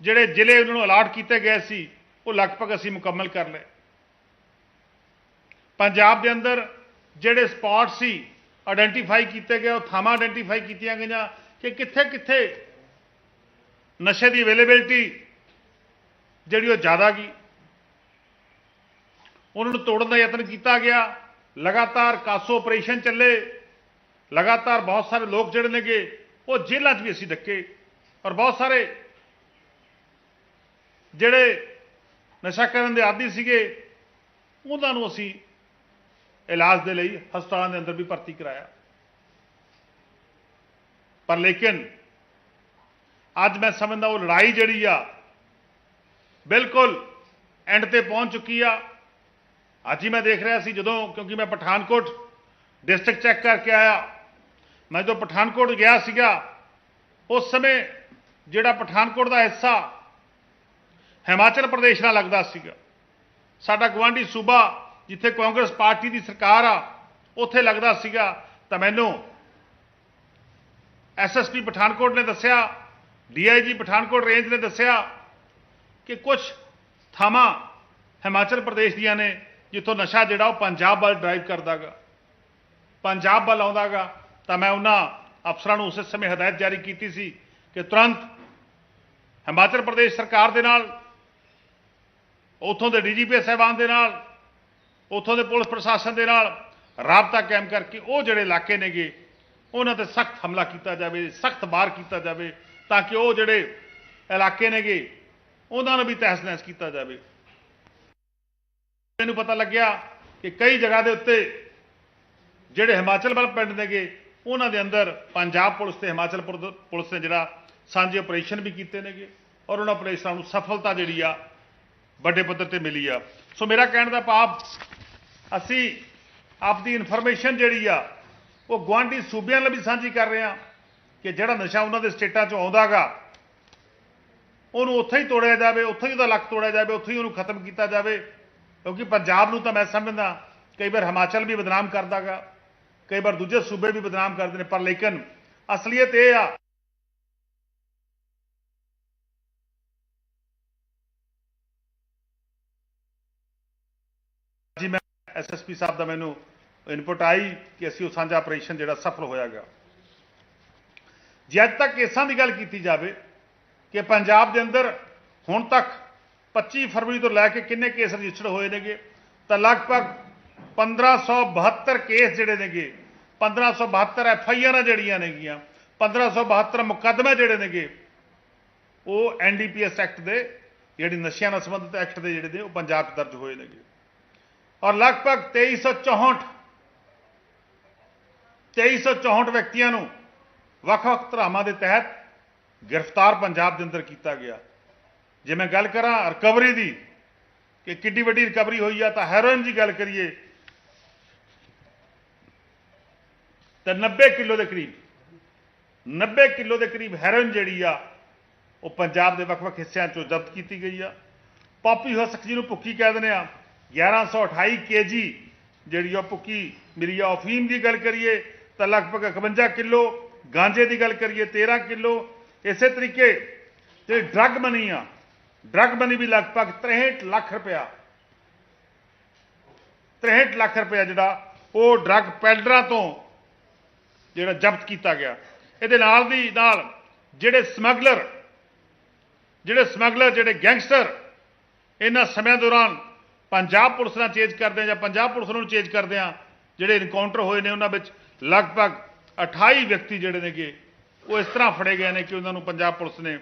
ਜਿਹੜੇ ਜ਼ਿਲ੍ਹੇ ਉਹਨਾਂ ਨੂੰ ਅਲਾਟ ਕੀਤੇ ਗਏ ਸੀ, ਉਹ ਲਗਭਗ ਅਸੀਂ ਮੁਕੰਮਲ ਕਰ ਲਏ। ਪੰਜਾਬ ਦੇ ਅੰਦਰ ਜਿਹੜੇ ਸਪੌਟ ਸੀ ਆਇਡੈਂਟੀਫਾਈ ਕੀਤੇ ਗਏ, ਉਹ ਥਾਵਾਂ ਆਇਡੈਂਟੀਫਾਈ ਕੀਤੀਆਂ ਗਈਆਂ ਕਿ ਕਿੱਥੇ ਕਿੱਥੇ ਨਸ਼ੇ ਦੀ ਅਵੇਲੇਬਿਲਟੀ ਜਿਹੜੀ ਉਹ ਜ਼ਿਆਦਾ ਗਈ। ਉਹਨਾਂ ਨੂੰ ਤੋੜਨ ਦਾ ਯਤਨ ਕੀਤਾ ਗਿਆ। ਲਗਾਤਾਰ ਕਾਸੋ ਆਪਰੇਸ਼ਨ ਚੱਲੇ। ਲਗਾਤਾਰ ਬਹੁਤ ਸਾਰੇ ਲੋਕ ਜਿਹੜੇ ਨੇਗੇ, ਉਹ ਜੇਲ੍ਹਾਂ 'ਚ ਵੀ ਅਸੀਂ ਡੱਕੇ ਔਰ ਬਹੁਤ ਸਾਰੇ ਜਿਹੜੇ ਨਸ਼ਾ ਕਰਨ ਦੇ ਆਦੀ ਸੀਗੇ, ਉਹਨਾਂ ਨੂੰ ਅਸੀਂ ਇਲਾਜ ਦੇ ਲਈ ਹਸਪਤਾਲਾਂ ਦੇ ਅੰਦਰ ਵੀ ਭਰਤੀ ਕਰਾਇਆ। ਪਰ ਲੇਕਿਨ ਅੱਜ ਮੈਂ ਸਮਝਦਾ ਉਹ ਲੜਾਈ ਜਿਹੜੀ ਆ, ਬਿਲਕੁਲ ਐਂਡ ਤੇ ਪਹੁੰਚ ਚੁੱਕੀ ਆ। ਅੱਜ ਹੀ ਮੈਂ ਦੇਖ ਰਿਹਾ ਸੀ ਜਦੋਂ, ਕਿਉਂਕਿ ਮੈਂ ਪਠਾਨਕੋਟ ਡਿਸਟ੍ਰਿਕਟ ਚੈੱਕ ਕਰਕੇ ਆਇਆ। ਮੈਂ ਜਦੋਂ ਪਠਾਨਕੋਟ ਗਿਆ ਸੀਗਾ, ਉਸ ਸਮੇਂ ਜਿਹੜਾ ਪਠਾਨਕੋਟ ਦਾ ਹਿੱਸਾ ਹਿਮਾਚਲ ਪ੍ਰਦੇਸ਼ ਨਾਲ ਲੱਗਦਾ ਸੀਗਾ। ਸਾਡਾ ਗਵਾਂਢੀ ਸੂਬਾ, ਜਿੱਥੇ ਕਾਂਗਰਸ ਪਾਰਟੀ ਦੀ ਸਰਕਾਰ ਆ, ਉੱਥੇ ਲੱਗਦਾ ਸੀਗਾ। ਤਾਂ ਮੈਨੂੰ ਐਸਐਸਪੀ ਪਠਾਨਕੋਟ ਨੇ ਦੱਸਿਆ ਡੀਆਈਜੀ ਪਠਾਨਕੋਟ ਰੇਂਜ ਨੇ ਦੱਸਿਆ ਕਿ ਕੁਝ ਥਾਵਾਂ ਹਿਮਾਚਲ ਪ੍ਰਦੇਸ਼ ਦੀਆਂ ਨੇ। ਜਿੱਥੋਂ ਨਸ਼ਾ ਜਿਹੜਾ ਉਹ ਪੰਜਾਬ ਵੱਲ ਡਰਾਈਵ ਕਰਦਾਗਾ, ਪੰਜਾਬ ਵੱਲ ਆਉਂਦਾਗਾ, ਤਾਂ ਮੈਂ ਉਹਨਾਂ ਅਫਸਰਾਂ ਨੂੰ ਉਸੇ ਸਮੇਂ ਹਦਾਇਤ ਜਾਰੀ ਕੀਤੀ ਸੀ ਕਿ ਤੁਰੰਤ ਹਿਮਾਚਲ ਪ੍ਰਦੇਸ਼ ਸਰਕਾਰ ਦੇ ਨਾਲ, ਉੱਥੋਂ ਦੇ ਡੀਜੀਪੀ ਸਾਹਿਬਾਨ ਦੇ ਨਾਲ, ਉੱਥੋਂ ਦੇ ਪੁਲਿਸ ਪ੍ਰਸ਼ਾਸਨ ਦੇ ਨਾਲ ਰਾਬਤਾ ਕਾਇਮ ਕਰਕੇ ਉਹ ਜਿਹੜੇ ਇਲਾਕੇ ਨੇਗੇ, ਉਹਨਾਂ ਤੇ ਸਖਤ ਹਮਲਾ ਕੀਤਾ ਜਾਵੇ, ਸਖਤ ਮਾਰ ਕੀਤਾ ਜਾਵੇ, ਤਾਂ ਕਿ ਉਹ ਜਿਹੜੇ ਇਲਾਕੇ ਨੇਗੇ, ਉਹਨਾਂ ਨੂੰ ਵੀ ਤਹਿਸ ਨਹਿਸ ਕੀਤਾ ਜਾਵੇ। ਮੈਨੂੰ ਪਤਾ ਲੱਗਿਆ ਕਿ ਕਈ ਜਗ੍ਹਾ ਦੇ ਉੱਤੇ ਜਿਹੜੇ ਹਿਮਾਚਲ ਵੱਲ ਪਿੰਡ ਨੇਗੇ, ਉਹਨਾਂ ਦੇ ਅੰਦਰ ਪੰਜਾਬ ਪੁਲਿਸ ਤੇ ਹਿਮਾਚਲ ਪੁਰ- ਪੁਲਿਸ ਨੇ ਜਿਹੜਾ ਸਾਂਝੇ ਆਪਰੇਸ਼ਨ ਵੀ ਕੀਤੇ ਨੇਗੇ ਔਰ ਉਹਨਾਂ ਆਪਰੇਸ਼ਨਾਂ ਨੂੰ ਸਫਲਤਾ ਜਿਹੜੀ ਆ ਵੱਡੇ ਪੱਧਰ ਤੇ ਮਿਲੀ ਆ। ਸੋ ਮੇਰਾ ਕਹਿਣ ਦਾ ਭਾਵ, ਅਸੀਂ ਆਪਦੀ ਇਨਫੋਰਮੇਸ਼ਨ ਜਿਹੜੀ ਆ, ਉਹ ਗੁਆਂਢੀ ਸੂਬਿਆਂ ਨਾਲ ਵੀ ਸਾਂਝੀ ਕਰ ਰਹੇ ਆ ਕਿ ਜਿਹੜਾ ਨਸ਼ਾ ਉਹਨਾਂ ਦੇ ਸਟੇਟਾਂ 'ਚੋਂ ਆਉਂਦਾਗਾ, ਉਹਨੂੰ ਉੱਥੇ ਹੀ ਤੋੜਿਆ ਜਾਵੇ, ਉੱਥੇ ਹੀ ਉਹਦਾ ਲੱਕ ਤੋੜਿਆ ਜਾਵੇ, ਉੱਥੇ ਹੀ ਉਹਨੂੰ ਖਤਮ ਕੀਤਾ ਜਾਵੇ। ਕਿਉਂਕਿ ਪੰਜਾਬ ਨੂੰ ਤਾਂ ਮੈਂ ਸਮਝਦਾ, ਕਈ ਵਾਰ ਹਿਮਾਚਲ ਵੀ ਬਦਨਾਮ ਕਰਦਾਗਾ, ਕਈ ਵਾਰ ਦੂਜੇ ਸੂਬੇ ਵੀ ਬਦਨਾਮ ਕਰਦੇ ਨੇ, ਪਰ ਲੇਕਿਨ ਅਸਲੀਅਤ ਇਹ ਆ ਜੀ, ਮੈਂ ਐਸਐਸਪੀ ਸਾਹਿਬ ਦਾ ਮੈਨੂੰ ਇਨਪੁਟ ਆਈ ਕਿ ਅਸੀਂ ਉਹ ਸਾਂਝਾ ਆਪਰੇਸ਼ਨ ਜਿਹੜਾ ਸਫਲ ਹੋਇਆਗਾ। ਜੇ ਅੱਜ ਤੱਕ ਕੇਸਾਂ ਦੀ ਗੱਲ ਕੀਤੀ ਜਾਵੇ ਕਿ ਪੰਜਾਬ ਦੇ ਅੰਦਰ ਹੁਣ ਤੱਕ 25 ਫਰਵਰੀ ਤੋਂ ਲੈ ਕੇ ਕਿੰਨੇ ਕੇਸ ਰਜਿਸਟਰਡ ਹੋਏ ਨੇਗੇ? ਤਾਂ ਲਗਭਗ 1572 ਕੇਸ ਜਿਹੜੇ ਨੇਗੇ 1572 ਐਫ ਆਈ ਆਰਾਂ ਜਿਹੜੀਆਂ ਨੇਗੀਆਂ 1572 ਮੁਕੱਦਮੇ ਜਿਹੜੇ ਨੇਗੇ, ਉਹ ਐਨਡੀਪੀਐਸ ਐਕਟ ਦੇ, ਜਿਹੜੀ ਨਸ਼ਿਆਂ ਨਾਲ ਸੰਬੰਧਿਤ ਐਕਟ ਦੇ ਜਿਹੜੇ ਨੇ, ਉਹ ਪੰਜਾਬ 'ਚ ਦਰਜ ਹੋਏ ਨੇਗੇ। ਔਰ ਲਗਭਗ 2364 2364 ਵਿਅਕਤੀਆਂ ਨੂੰ ਵੱਖ-ਵੱਖ ਧਰਾਵਾਂ ਦੇ ਤਹਿਤ ਗ੍ਰਿਫਤਾਰ ਪੰਜਾਬ ਦੇ ਅੰਦਰ ਕੀਤਾ ਗਿਆ। ਜੇ ਮੈਂ ਗੱਲ ਕਰਾਂ ਰਿਕਵਰੀ ਦੀ, ਕਿ ਕਿੱਡੀ ਵੱਡੀ ਰਿਕਵਰੀ ਹੋਈ ਆ, ਤਾਂ ਹੈਰੋਇਨ ਦੀ ਗੱਲ ਕਰੀਏ, ਤਾਂ 90 ਕਿਲੋ ਦੇ ਕਰੀਬ 90 ਕਿਲੋ ਦੇ ਕਰੀਬ ਹੈਰੋਇਨ ਜਿਹੜੀ ਆ, ਉਹ ਪੰਜਾਬ ਦੇ ਵੱਖ-ਵੱਖ ਹਿੱਸਿਆਂ ਚੋਂ ਜ਼ਬਤ ਕੀਤੀ ਗਈ ਆ। ਪਾਪੀ ਹਸਕ ਨੂੰ ਭੁੱਕੀ ਕਹਿ ਦਿੰਦੇ ਆ 1128 ਕੇਜੀ ਜਿਹੜੀ ਉਹ ਭੁੱਕੀ ਮਿਲੀ ਆ। ਅਫੀਮ ਦੀ ਗੱਲ ਕਰੀਏ, ਤਾਂ ਲਗਭਗ 51 ਕਿਲੋ, ਗਾਂਜੇ ਦੀ ਗੱਲ ਕਰੀਏ 13 ਕਿਲੋ। ਇਸੇ ਤਰੀਕੇ ਜਿਹੜੀ ਡਰੱਗ ਬਣੀ ਆ ਡਰੱਗ ਮਨੀ ਵੀ ਲਗਭਗ 63 ਲੱਖ ਰੁਪਇਆ। 63 ਲੱਖ ਰੁਪਇਆ ਜਿਹੜਾ ਉਹ ਡਰੱਗ ਪੈਡਲਰਾਂ ਤੋਂ ਜਿਹੜਾ ਜ਼ਬਤ ਕੀਤਾ ਗਿਆ। ਇਹਦੇ ਨਾਲ ਦੀ ਨਾਲ ਜਿਹੜੇ ਸਮਗਲਰ ਜਿਹੜੇ ਸਮਗਲਰ, ਜਿਹੜੇ ਗੈਂਗਸਟਰ ਇਹਨਾਂ ਸਮਿਆਂ ਦੌਰਾਨ ਪੰਜਾਬ ਪੁਲਿਸ ਨਾਲ ਚੇਂਜ ਕਰਦੇ ਆ ਜਾਂ ਪੰਜਾਬ ਪੁਲਿਸ ਨੂੰ ਚੇਂਜ ਕਰਦੇ ਆ, ਜਿਹੜੇ ਇਨਕਾਊਂਟਰ ਹੋਏ ਨੇ ਉਹਨਾਂ ਵਿੱਚ ਲਗਭਗ 28 ਵਿਅਕਤੀ ਜਿਹੜੇ ਨੇਗੇ, ਉਹ ਇਸ ਤਰ੍ਹਾਂ ਫੜੇ ਗਏ ਨੇ ਕਿ ਉਹਨਾਂ ਨੂੰ ਪੰਜਾਬ ਪੁਲਿਸ ਨੇ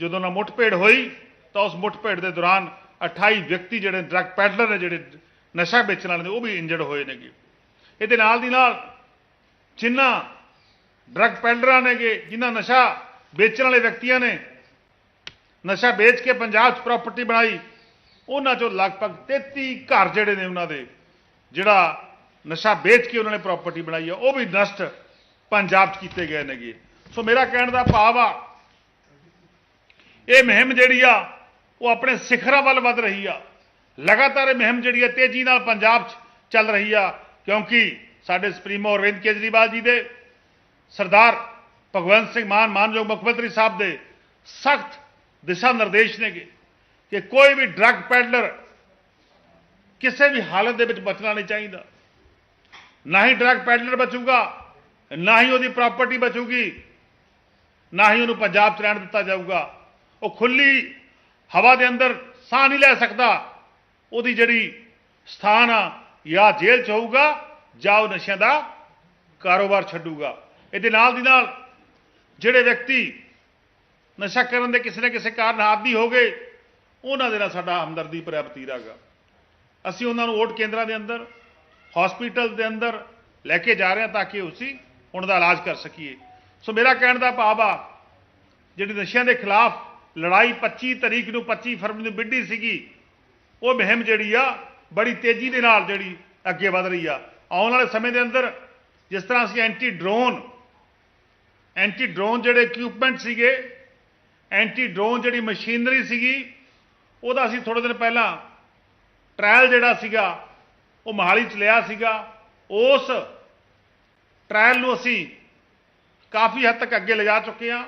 ਜਦੋਂ ਨਾ ਮੁੱਠਭੇੜ ਹੋਈ ਤਾਂ ਉਸ ਮੁੱਠਭੇੜ ਦੇ ਦੌਰਾਨ 28 ਵਿਅਕਤੀ ਜਿਹੜੇ ਡਰੱਗ ਪੈਡਲਰ ਨੇ, ਜਿਹੜੇ ਨਸ਼ਾ ਵੇਚਣ ਵਾਲੇ ਨੇ, ਉਹ ਵੀ ਇੰਜਰਡ ਹੋਏ ਨੇਗੇ। ਇਹਦੇ ਨਾਲ ਦੀ ਨਾਲ ਜਿਨ੍ਹਾਂ ਡਰੱਗ ਪੈਡਲਰਾਂ ਨੇਗੇ ਜਿਨ੍ਹਾਂ ਨਸ਼ਾ ਵੇਚਣ ਵਾਲੇ ਵਿਅਕਤੀਆਂ ਨੇ, ਨਸ਼ਾ ਵੇਚ ਕੇ ਪੰਜਾਬ 'ਚ ਪ੍ਰਾਪਰਟੀ ਬਣਾਈ, ਉਹਨਾਂ 'ਚੋਂ ਲਗਭਗ 33 ਘਰ ਜਿਹੜੇ ਨੇ ਉਹਨਾਂ ਦੇ, ਜਿਹੜਾ ਨਸ਼ਾ ਵੇਚ ਕੇ ਉਹਨਾਂ ਨੇ ਪ੍ਰਾਪਰਟੀ ਬਣਾਈ ਆ, ਉਹ ਵੀ ਨਸ਼ਟ ਪੰਜਾਬ 'ਚ ਕੀਤੇ ਗਏ ਨੇਗੇ। ਸੋ ਮੇਰਾ ਕਹਿਣ ਦਾ ਭਾਵ ਆ, ਇਹ ਮੁਹਿੰਮ ਜਿਹੜੀ ਆ ਉਹ ਆਪਣੇ ਸਿਖਰਾਂ ਵੱਲ ਵੱਧ ਰਹੀ ਆ। ਲਗਾਤਾਰ ਇਹ ਮੁਹਿੰਮ ਜਿਹੜੀ ਹੈ ਤੇਜ਼ੀ ਨਾਲ ਪੰਜਾਬ 'ਚ ਚੱਲ ਰਹੀ ਆ, ਕਿਉਂਕਿ ਸਾਡੇ ਸੁਪਰੀਮੋ ਅਰਵਿੰਦ ਕੇਜਰੀਵਾਲ ਜੀ ਦੇ, ਸਰਦਾਰ ਭਗਵੰਤ ਸਿੰਘ ਮਾਨ, ਮਾਨਯੋਗ ਮੁੱਖ ਮੰਤਰੀ ਸਾਹਿਬ ਦੇ ਸਖਤ ਦਿਸ਼ਾ ਨਿਰਦੇਸ਼ ਨੇਗੇ ਕਿ ਕੋਈ ਵੀ ਡਰੱਗ ਪੈਡਲਰ ਕਿਸੇ ਵੀ ਹਾਲਤ ਦੇ ਵਿੱਚ ਬਚਣਾ ਨਹੀਂ ਚਾਹੀਦਾ। ਨਾ ਹੀ ਡਰੱਗ ਪੈਡਲਰ ਬਚੂਗਾ, ਨਾ ਹੀ ਉਹਦੀ ਪ੍ਰਾਪਰਟੀ ਬਚੂਗੀ, ਨਾ ਹੀ ਉਹਨੂੰ ਪੰਜਾਬ ਚ ਰਹਿਣ ਦਿੱਤਾ ਜਾਊਗਾ। ਉਹ ਖੁੱਲੀ ਹਵਾ ਦੇ ਅੰਦਰ ਸਾਹ ਨਹੀਂ ਲੈ ਸਕਦਾ, ਉਹਦੀ ਜਿਹੜੀ ਸਥਾਨ ਆ, ਜਾਂ ਜੇਲ੍ਹ ਚ ਹੋਊਗਾ, ਜਾਂ ਉਹ ਨਸ਼ਿਆਂ ਦਾ ਕਾਰੋਬਾਰ ਛੱਡੂਗਾ। ਇਹਦੇ ਨਾਲ ਦੀ ਨਾਲ ਜਿਹੜੇ ਵਿਅਕਤੀ ਨਸ਼ਾ ਕਰਨ ਦੇ ਕਿਸੇ ਨਾ ਕਿਸੇ ਕਾਰਨ ਆਦੀ ਹੋ ਗਏ, ਉਹਨਾਂ ਦੇ ਨਾਲ ਸਾਡਾ ਹਮਦਰਦੀ ਭਰਿਆ ਵਤੀਰਾ ਗਾ। ਅਸੀਂ ਉਹਨਾਂ ਨੂੰ ਵੋਟ ਕੇਂਦਰਾਂ ਦੇ ਅੰਦਰ ਹਸਪੀਟਲ ਦੇ ਅੰਦਰ ਲੈ ਕੇ ਜਾ ਰਹੇ ਹਾਂ ਤਾਂ ਕਿ ਉਸੀ ਉਹਨਾਂ ਦਾ ਇਲਾਜ ਕਰ ਸਕੀਏ। ਸੋ ਮੇਰਾ ਕਹਿਣ ਦਾ ਭਾਵ ਆ, ਜਿਹੜੀ ਨਸ਼ਿਆਂ ਦੇ ਖਿਲਾਫ ਲੜਾਈ 25 ਤਰੀਕ ਨੂੰ 25 ਫਰਵਰੀ ਨੂੰ ਵਿੱਢੀ ਸੀਗੀ। ਉਹ ਮੁਹਿੰਮ ਜਿਹੜੀ ਆ, ਬੜੀ ਤੇਜ਼ੀ ਦੇ ਨਾਲ ਜਿਹੜੀ ਅੱਗੇ ਵਧ ਰਹੀ ਆ। ਆਉਣ ਵਾਲੇ ਸਮੇਂ ਦੇ ਅੰਦਰ ਜਿਸ ਤਰ੍ਹਾਂ ਅਸੀਂ ਐਂਟੀ ਡਰੋਨ ਐਂਟੀ ਡਰੋਨ ਜਿਹੜੇ ਇਕਵਿਪਮੈਂਟ ਸੀਗੇ ਐਂਟੀ ਡਰੋਨ ਜਿਹੜੀ ਮਸ਼ੀਨਰੀ ਸੀਗੀ, ਉਹਦਾ ਅਸੀਂ ਥੋੜੇ ਦਿਨ ਪਹਿਲਾਂ ਟ੍ਰਾਇਲ ਜਿਹੜਾ ਸੀਗਾ, ਉਹ ਮਹਾਲੀ ਚ ਲਿਆ ਸੀਗਾ। ਉਸ ਟ੍ਰਾਇਲ ਨੂੰ ਅਸੀਂ ਕਾਫੀ ਹੱਦ ਤੱਕ ਅੱਗੇ ਲਿਜਾ ਚੁੱਕੇ ਹਾਂ।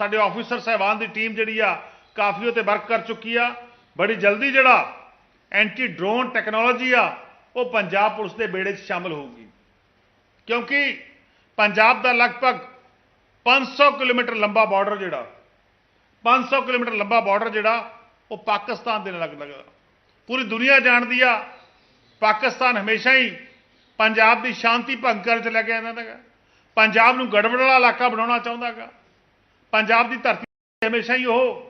ਸਾਡੇ ਆਫੀਸਰ ਸਾਹਿਬਾਨ ਦੀ ਟੀਮ ਜਿਹੜੀ ਆ, ਕਾਫੀ ਉਹ ਤੇ ਵਰਕ ਕਰ ਚੁੱਕੀ ਆ। ਬੜੀ ਜਲਦੀ ਜਿਹੜਾ ਐਂਟੀ ਡਰੋਨ ਟੈਕਨੋਲੋਜੀ ਆ, ਉਹ ਪੰਜਾਬ ਪੁਲਿਸ ਦੇ ਬੇੜੇ 'ਚ ਸ਼ਾਮਲ ਹੋਊਗੀ। ਕਿਉਂਕਿ ਪੰਜਾਬ ਦਾ ਲਗਭਗ 500 ਕਿਲੋਮੀਟਰ ਲੰਬਾ ਬਾਰਡਰ ਜਿਹੜਾ 500 ਕਿਲੋਮੀਟਰ ਲੰਬਾ ਬਾਰਡਰ ਜਿਹੜਾ, ਉਹ ਪਾਕਿਸਤਾਨ ਦੇ ਨਾਲ ਲੱਗਦਾ ਪੂਰੀ ਦੁਨੀਆ ਜਾਣਦੀ ਆ, ਪਾਕਿਸਤਾਨ ਹਮੇਸ਼ਾ ਹੀ ਪੰਜਾਬ ਦੀ ਸ਼ਾਂਤੀ ਭੰਗ ਕਰਨ ਚ ਲੱਗਿਆ ਇਹਨਾਂ ਦਾ ਗਾ। ਪੰਜਾਬ ਨੂੰ ਗੜਬੜ ਵਾਲਾ ਇਲਾਕਾ ਬਣਾਉਣਾ ਚਾਹੁੰਦਾ ਚਾਹੁੰਦਾਗਾ ਪੰਜਾਬ ਦੀ ਧਰਤੀ ਤੇ ਹਮੇਸ਼ਾ ਹੀ ਉਹ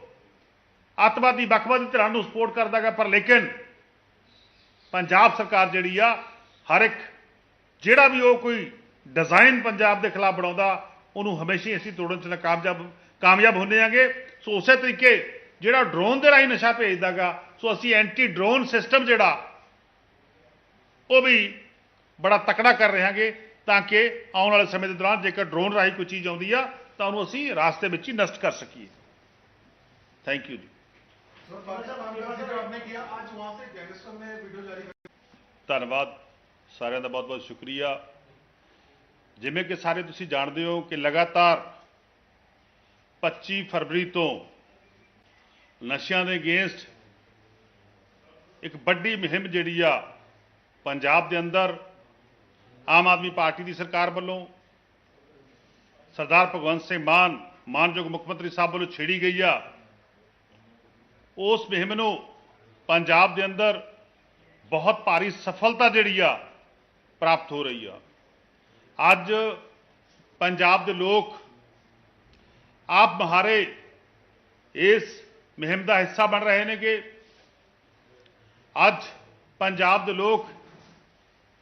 ਅੱਤਵਾਦੀ ਵੱਖਵਾਦੀ ਧਿਰਾਂ ਨੂੰ ਸਪੋਰਟ ਕਰਦਾ ਕਰਦਾਗਾ ਪਰ ਲੇਕਿਨ ਪੰਜਾਬ ਸਰਕਾਰ ਜਿਹੜੀ ਆ, ਹਰ ਇੱਕ ਜਿਹੜਾ ਵੀ ਉਹ ਕੋਈ ਡਿਜ਼ਾਈਨ ਪੰਜਾਬ ਦੇ ਖਿਲਾਫ ਬਣਾਉਂਦਾ, ਉਹਨੂੰ ਹਮੇਸ਼ਾ ਹੀ ਅਸੀਂ ਤੋੜਨ ਚ ਕਾਮਯਾਬ ਕਾਮਯਾਬ ਹੁੰਦੇ ਆਂਗੇ। ਸੋ ਉਸੇ ਤਰੀਕੇ ਜਿਹੜਾ ਡਰੋਨ ਦੇ ਰਾਹੀਂ ਨਸ਼ਾ ਭੇਜਦਾਗਾ ਸੋ ਅਸੀਂ ਐਂਟੀ ਡਰੋਨ ਸਿਸਟਮ ਜਿਹੜਾ, ਉਹ ਵੀ ਬੜਾ ਤਕੜਾ ਕਰ ਰਹੇ ਹਾਂਗੇ ਤਾਂ ਕਿ ਆਉਣ ਵਾਲੇ ਸਮੇਂ ਦੇ ਦੌਰਾਨ ਜੇਕਰ ਡਰੋਨ ਰਾਹੀਂ ਕੋਈ ਚੀਜ਼ ਆਉਂਦੀ ਆ ਤਾਂ ਉਹਨੂੰ ਅਸੀਂ ਰਾਸਤੇ ਵਿੱਚ ਹੀ ਨਸ਼ਟ ਕਰ ਸਕੀਏ। ਥੈਂਕ ਯੂ ਜੀ। ਧੰਨਵਾਦ। ਸਾਰਿਆਂ ਦਾ ਬਹੁਤ-ਬਹੁਤ ਸ਼ੁਕਰੀਆ। ਜਿਵੇਂ ਕਿ ਸਾਰੇ ਤੁਸੀਂ ਜਾਣਦੇ ਹੋ ਕਿ ਲਗਾਤਾਰ 25 ਫਰਵਰੀ ਤੋਂ ਨਸ਼ਿਆਂ ਦੇ ਅਗੇਂਸਟ ਇੱਕ ਵੱਡੀ ਮੁਹਿੰਮ ਜਿਹੜੀ ਆ ਪੰਜਾਬ ਦੇ ਅੰਦਰ ਆਮ ਆਦਮੀ ਪਾਰਟੀ ਦੀ ਸਰਕਾਰ ਵੱਲੋਂ ਸਰਦਾਰ ਭਗਵੰਤ ਸਿੰਘ ਮਾਨ, ਮਾਨਯੋਗ ਮੁੱਖ ਮੰਤਰੀ ਸਾਹਿਬ ਵੱਲੋਂ ਛੇੜੀ ਗਈ ਆ। ਉਸ ਮੁਹਿੰਮ ਨੂੰ ਪੰਜਾਬ ਦੇ ਅੰਦਰ ਬਹੁਤ ਭਾਰੀ ਸਫਲਤਾ ਜਿਹੜੀ ਆ, ਪ੍ਰਾਪਤ ਹੋ ਰਹੀ ਆ। ਅੱਜ ਪੰਜਾਬ ਦੇ ਲੋਕ ਆਪ ਮਹਾਰੇ ਇਸ ਮੁਹਿੰਮ ਦਾ ਹਿੱਸਾ ਬਣ ਰਹੇ ਨੇਗੇ। ਅੱਜ ਪੰਜਾਬ ਦੇ ਲੋਕ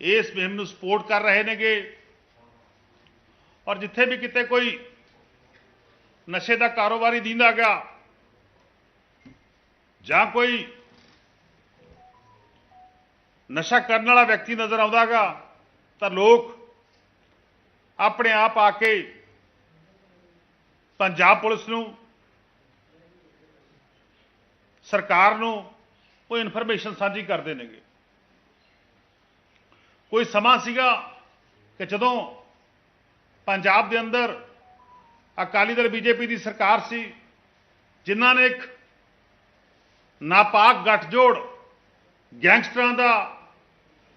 ਇਸ ਮੁਹਿੰਮ ਨੂੰ ਸਪੋਰਟ ਕਰ ਰਹੇ ਨੇਗੇ। ਔਰ ਜਿੱਥੇ ਵੀ ਕਿਤੇ ਕੋਈ ਨਸ਼ੇ ਦਾ ਕਾਰੋਬਾਰੀ ਦੀਂਦਾ ਗਿਆ ਜਾਂ ਕੋਈ ਨਸ਼ਾ ਕਰਨ ਵਾਲਾ ਵਿਅਕਤੀ ਨਜ਼ਰ ਆਉਂਦਾਗਾ ਤਾਂ ਲੋਕ ਆਪਣੇ ਆਪ ਆ ਕੇ ਪੰਜਾਬ ਪੁਲਿਸ ਨੂੰ, ਸਰਕਾਰ ਨੂੰ ਉਹ ਇਨਫੋਰਮੇਸ਼ਨ ਸਾਂਝੀ ਕਰਦੇ ਨੇਗੇ। ਕੋਈ ਸਮਾਂ ਸੀਗਾ ਕਿ ਜਦੋਂ ਪੰਜਾਬ ਦੇ ਅੰਦਰ ਅਕਾਲੀ ਦਲ ਬੀਜੇਪੀ ਦੀ ਸਰਕਾਰ ਸੀ, ਜਿਨ੍ਹਾਂ ਨੇ ਇੱਕ ਨਾਪਾਕ ਗੱਠਜੋੜ ਗੈਂਗਸਟਰਾਂ ਦਾ,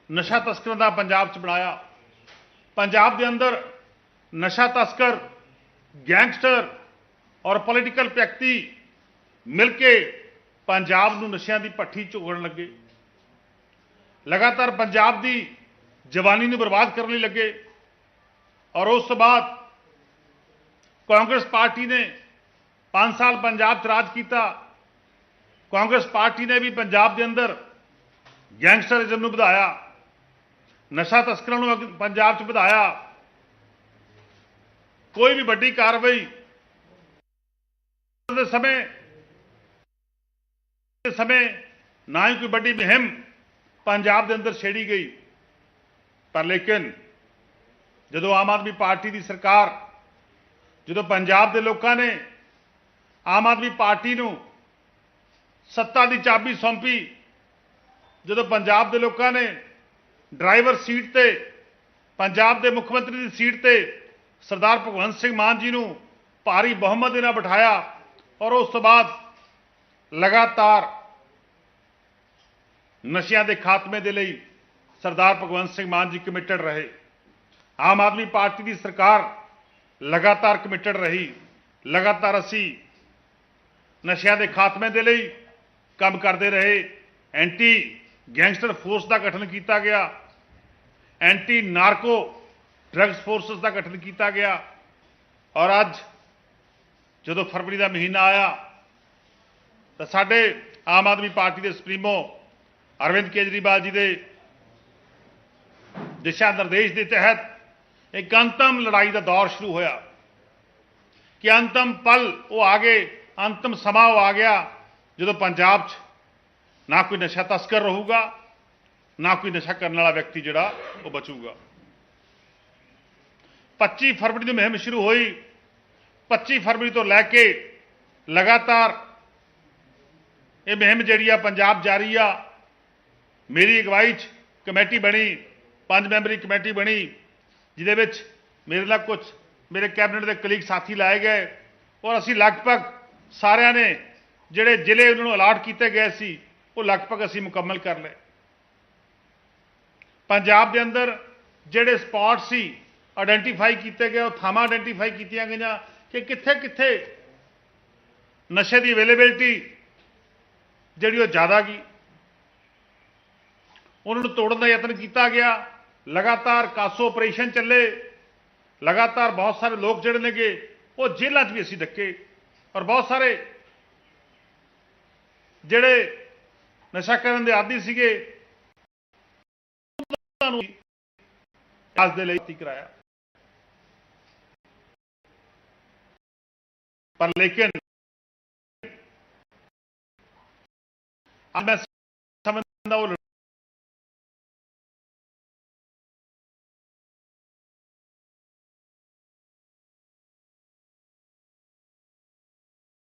ਨਸ਼ਾ ਤਸਕਰਾਂ ਦਾ ਪੰਜਾਬ 'ਚ ਬਣਾਇਆ। ਪੰਜਾਬ ਦੇ ਅੰਦਰ ਨਸ਼ਾ ਤਸਕਰ, ਗੈਂਗਸਟਰ ਔਰ ਪੋਲੀਟੀਕਲ ਵਿਅਕਤੀ ਮਿਲ ਕੇ ਪੰਜਾਬ ਨੂੰ ਨਸ਼ਿਆਂ ਦੀ ਭੱਠੀ ਝੋਕਣ ਲੱਗੇ। ਲਗਾਤਾਰ ਪੰਜਾਬ ਦੀ ਜਵਾਨੀ ਨੂੰ ਬਰਬਾਦ ਕਰਨ ਲਈ ਲੱਗੇ। ਔਰ ਉਸ ਤੋਂ ਬਾਅਦ ਕਾਂਗਰਸ ਪਾਰਟੀ ਨੇ 5 ਸਾਲ ਪੰਜਾਬ 'ਚ ਰਾਜ ਕੀਤਾ ਕਾਂਗਰਸ ਪਾਰਟੀ ਨੇ ਵੀ ਪੰਜਾਬ ਦੇ ਅੰਦਰ ਗੈਂਗਸਟਰਿਜ਼ਮ ਨੂੰ ਵਧਾਇਆ ਨਸ਼ਾ ਤਸਕਰਾਂ ਨੂੰ ਅੱਗੇ ਪੰਜਾਬ 'ਚ ਵਧਾਇਆ ਕੋਈ ਵੀ ਵੱਡੀ ਕਾਰਵਾਈ ਦੇ ਸਮੇਂ ਦੇ ਸਮੇਂ ਨਾ ਹੀ ਕੋਈ ਵੱਡੀ ਮੁਹਿੰਮ ਪੰਜਾਬ ਦੇ ਅੰਦਰ ਛੇੜੀ ਗਈ ਪਰ ਲੇਕਿਨ ਜਦੋਂ ਆਮ ਆਦਮੀ ਪਾਰਟੀ ਦੀ ਸਰਕਾਰ, ਜਦੋਂ ਪੰਜਾਬ ਦੇ ਲੋਕਾਂ ਨੇ ਆਮ ਆਦਮੀ ਪਾਰਟੀ ਨੂੰ ਸੱਤਾ ਦੀ ਚਾਬੀ ਸੌਂਪੀ, ਜਦੋਂ ਪੰਜਾਬ ਦੇ ਲੋਕਾਂ ਨੇ ਡਰਾਈਵਰ ਸੀਟ ਤੇ, ਪੰਜਾਬ ਦੇ ਮੁੱਖ ਮੰਤਰੀ ਦੀ ਸੀਟ ਤੇ ਸਰਦਾਰ ਭਗਵੰਤ ਸਿੰਘ ਮਾਨ ਜੀ ਨੂੰ ਭਾਰੀ ਬਹੁਮਤ ਦੇ ਨਾਲ ਬਿਠਾਇਆ ਔਰ ਉਸ ਤੋਂ ਬਾਅਦ ਲਗਾਤਾਰ ਨਸ਼ਿਆਂ ਦੇ ਖਾਤਮੇ ਦੇ ਲਈ ਸਰਦਾਰ ਭਗਵੰਤ ਸਿੰਘ ਮਾਨ ਜੀ ਕਮਿਟਡ ਰਹੇ। ਆਮ ਆਦਮੀ ਪਾਰਟੀ ਦੀ ਸਰਕਾਰ ਲਗਾਤਾਰ ਕਮਿਟਡ ਰਹੀ, ਲਗਾਤਾਰ ਅਸੀਂ ਨਸ਼ਿਆਂ ਦੇ ਖਾਤਮੇ ਦੇ ਲਈ ਕੰਮ ਕਰਦੇ ਰਹੇ, ਐਂਟੀ ਗੈਂਗਸਟਰ ਫੋਰਸ ਦਾ ਗਠਨ ਕੀਤਾ ਗਿਆ, ਐਂਟੀ ਨਾਰਕੋ ਡਰੱਗਸ ਫੋਰਸਸ ਦਾ ਗਠਨ ਕੀਤਾ ਗਿਆ, ਔਰ ਅੱਜ ਜਦੋਂ ਫਰਵਰੀ ਦਾ ਮਹੀਨਾ ਆਇਆ, ਤਾਂ ਸਾਡੇ ਆਮ ਆਦਮੀ ਪਾਰਟੀ ਦੇ ਸੁਪਰੀਮੋ ਅਰਵਿੰਦ ਕੇਜਰੀਵਾਲ ਜੀ ਦੇ ਦਿਸ਼ਾ ਨਿਰਦੇਸ਼ ਦੇ ਤਹਿਤ ਇੱਕ ਅੰਤਮ ਲੜਾਈ ਦਾ ਦੌਰ ਸ਼ੁਰੂ ਹੋਇਆ। ਕਿ ਅੰਤਮ ਪਲ ਉਹ ਆ ਗਏ, ਅੰਤਮ ਸਮਾਂ ਉਹ ਆ ਗਿਆ, ਜਦੋਂ ਪੰਜਾਬ 'ਚ ਨਾ ਕੋਈ ਨਸ਼ਾ ਤਸਕਰ ਰਹੂਗਾ, ਨਾ ਕੋਈ ਨਸ਼ਾ ਕਰਨ ਵਾਲਾ ਵਿਅਕਤੀ ਜਿਹੜਾ, ਉਹ ਬਚੂਗਾ। 25 ਫਰਵਰੀ ਨੂੰ ਮੁਹਿੰਮ ਸ਼ੁਰੂ ਹੋਈ। 25 ਫਰਵਰੀ ਤੋਂ ਲੈ ਕੇ ਲਗਾਤਾਰ ਇਹ ਮੁਹਿੰਮ ਜਿਹੜੀ ਆ, ਪੰਜਾਬ ਜਾਰੀ ਆ। ਮੇਰੀ ਅਗਵਾਈ 'ਚ ਕਮੇਟੀ ਬਣੀ, ਪੰਜ ਮੈਂਬਰੀ ਕਮੇਟੀ ਬਣੀ। ਜਿਹਦੇ ਵਿੱਚ ਮੇਰੇ ਨਾਲ ਕੁਝ ਮੇਰੇ ਕੈਬਨਿਟ ਦੇ ਕਲੀਗ ਸਾਥੀ ਲਾਏ ਗਏ ਔਰ ਅਸੀਂ ਲਗਭਗ ਸਾਰਿਆਂ ਨੇ ਜਿਹੜੇ ਜ਼ਿਲ੍ਹੇ ਉਹਨਾਂ ਨੂੰ ਅਲਾਟ ਕੀਤੇ ਗਏ ਸੀ, ਉਹ ਲਗਭਗ ਅਸੀਂ ਮੁਕੰਮਲ ਕਰ ਲਏ। ਪੰਜਾਬ ਦੇ ਅੰਦਰ ਜਿਹੜੇ ਸਪੌਟ ਸੀ ਆਇਡੈਂਟੀਫਾਈ ਕੀਤੇ ਗਏ, ਉਹ ਥਾਵਾਂ ਆਇਡੈਂਟੀਫਾਈ ਕੀਤੀਆਂ ਗਈਆਂ ਕਿ ਕਿੱਥੇ ਕਿੱਥੇ ਨਸ਼ੇ ਦੀ ਅਵੇਲੇਬਿਲਟੀ ਜਿਹੜੀ ਉਹ ਜ਼ਿਆਦਾ ਗਈ। ਉਹਨਾਂ ਨੂੰ ਤੋੜਨ ਦਾ ਯਤਨ ਕੀਤਾ ਗਿਆ। ਲਗਾਤਾਰ ਕਾਸੋ ਆਪਰੇਸ਼ਨ ਚੱਲੇ, ਲਗਾਤਾਰ ਬਹੁਤ ਸਾਰੇ ਲੋਕ ਜਿਹੜੇ ਨੇਗੇ, ਉਹ ਜੇਲ੍ਹਾਂ 'ਚ ਵੀ ਅਸੀਂ ਡੱਕੇ ਔਰ ਬਹੁਤ ਸਾਰੇ ਜਿਹੜੇ ਨਸ਼ਾ ਕਰਨ ਦੇ ਆਦੀ ਸੀਗੇ, ਉਹਨਾਂ ਨੂੰ ਅੱਜ ਦੇ ਲਈ ਤੀ ਕਰਾਇਆ। ਪਰ ਲੇਕਿਨ ਅੱਜ ਮੈਂ ਸਮਝਦਾ ਉਹ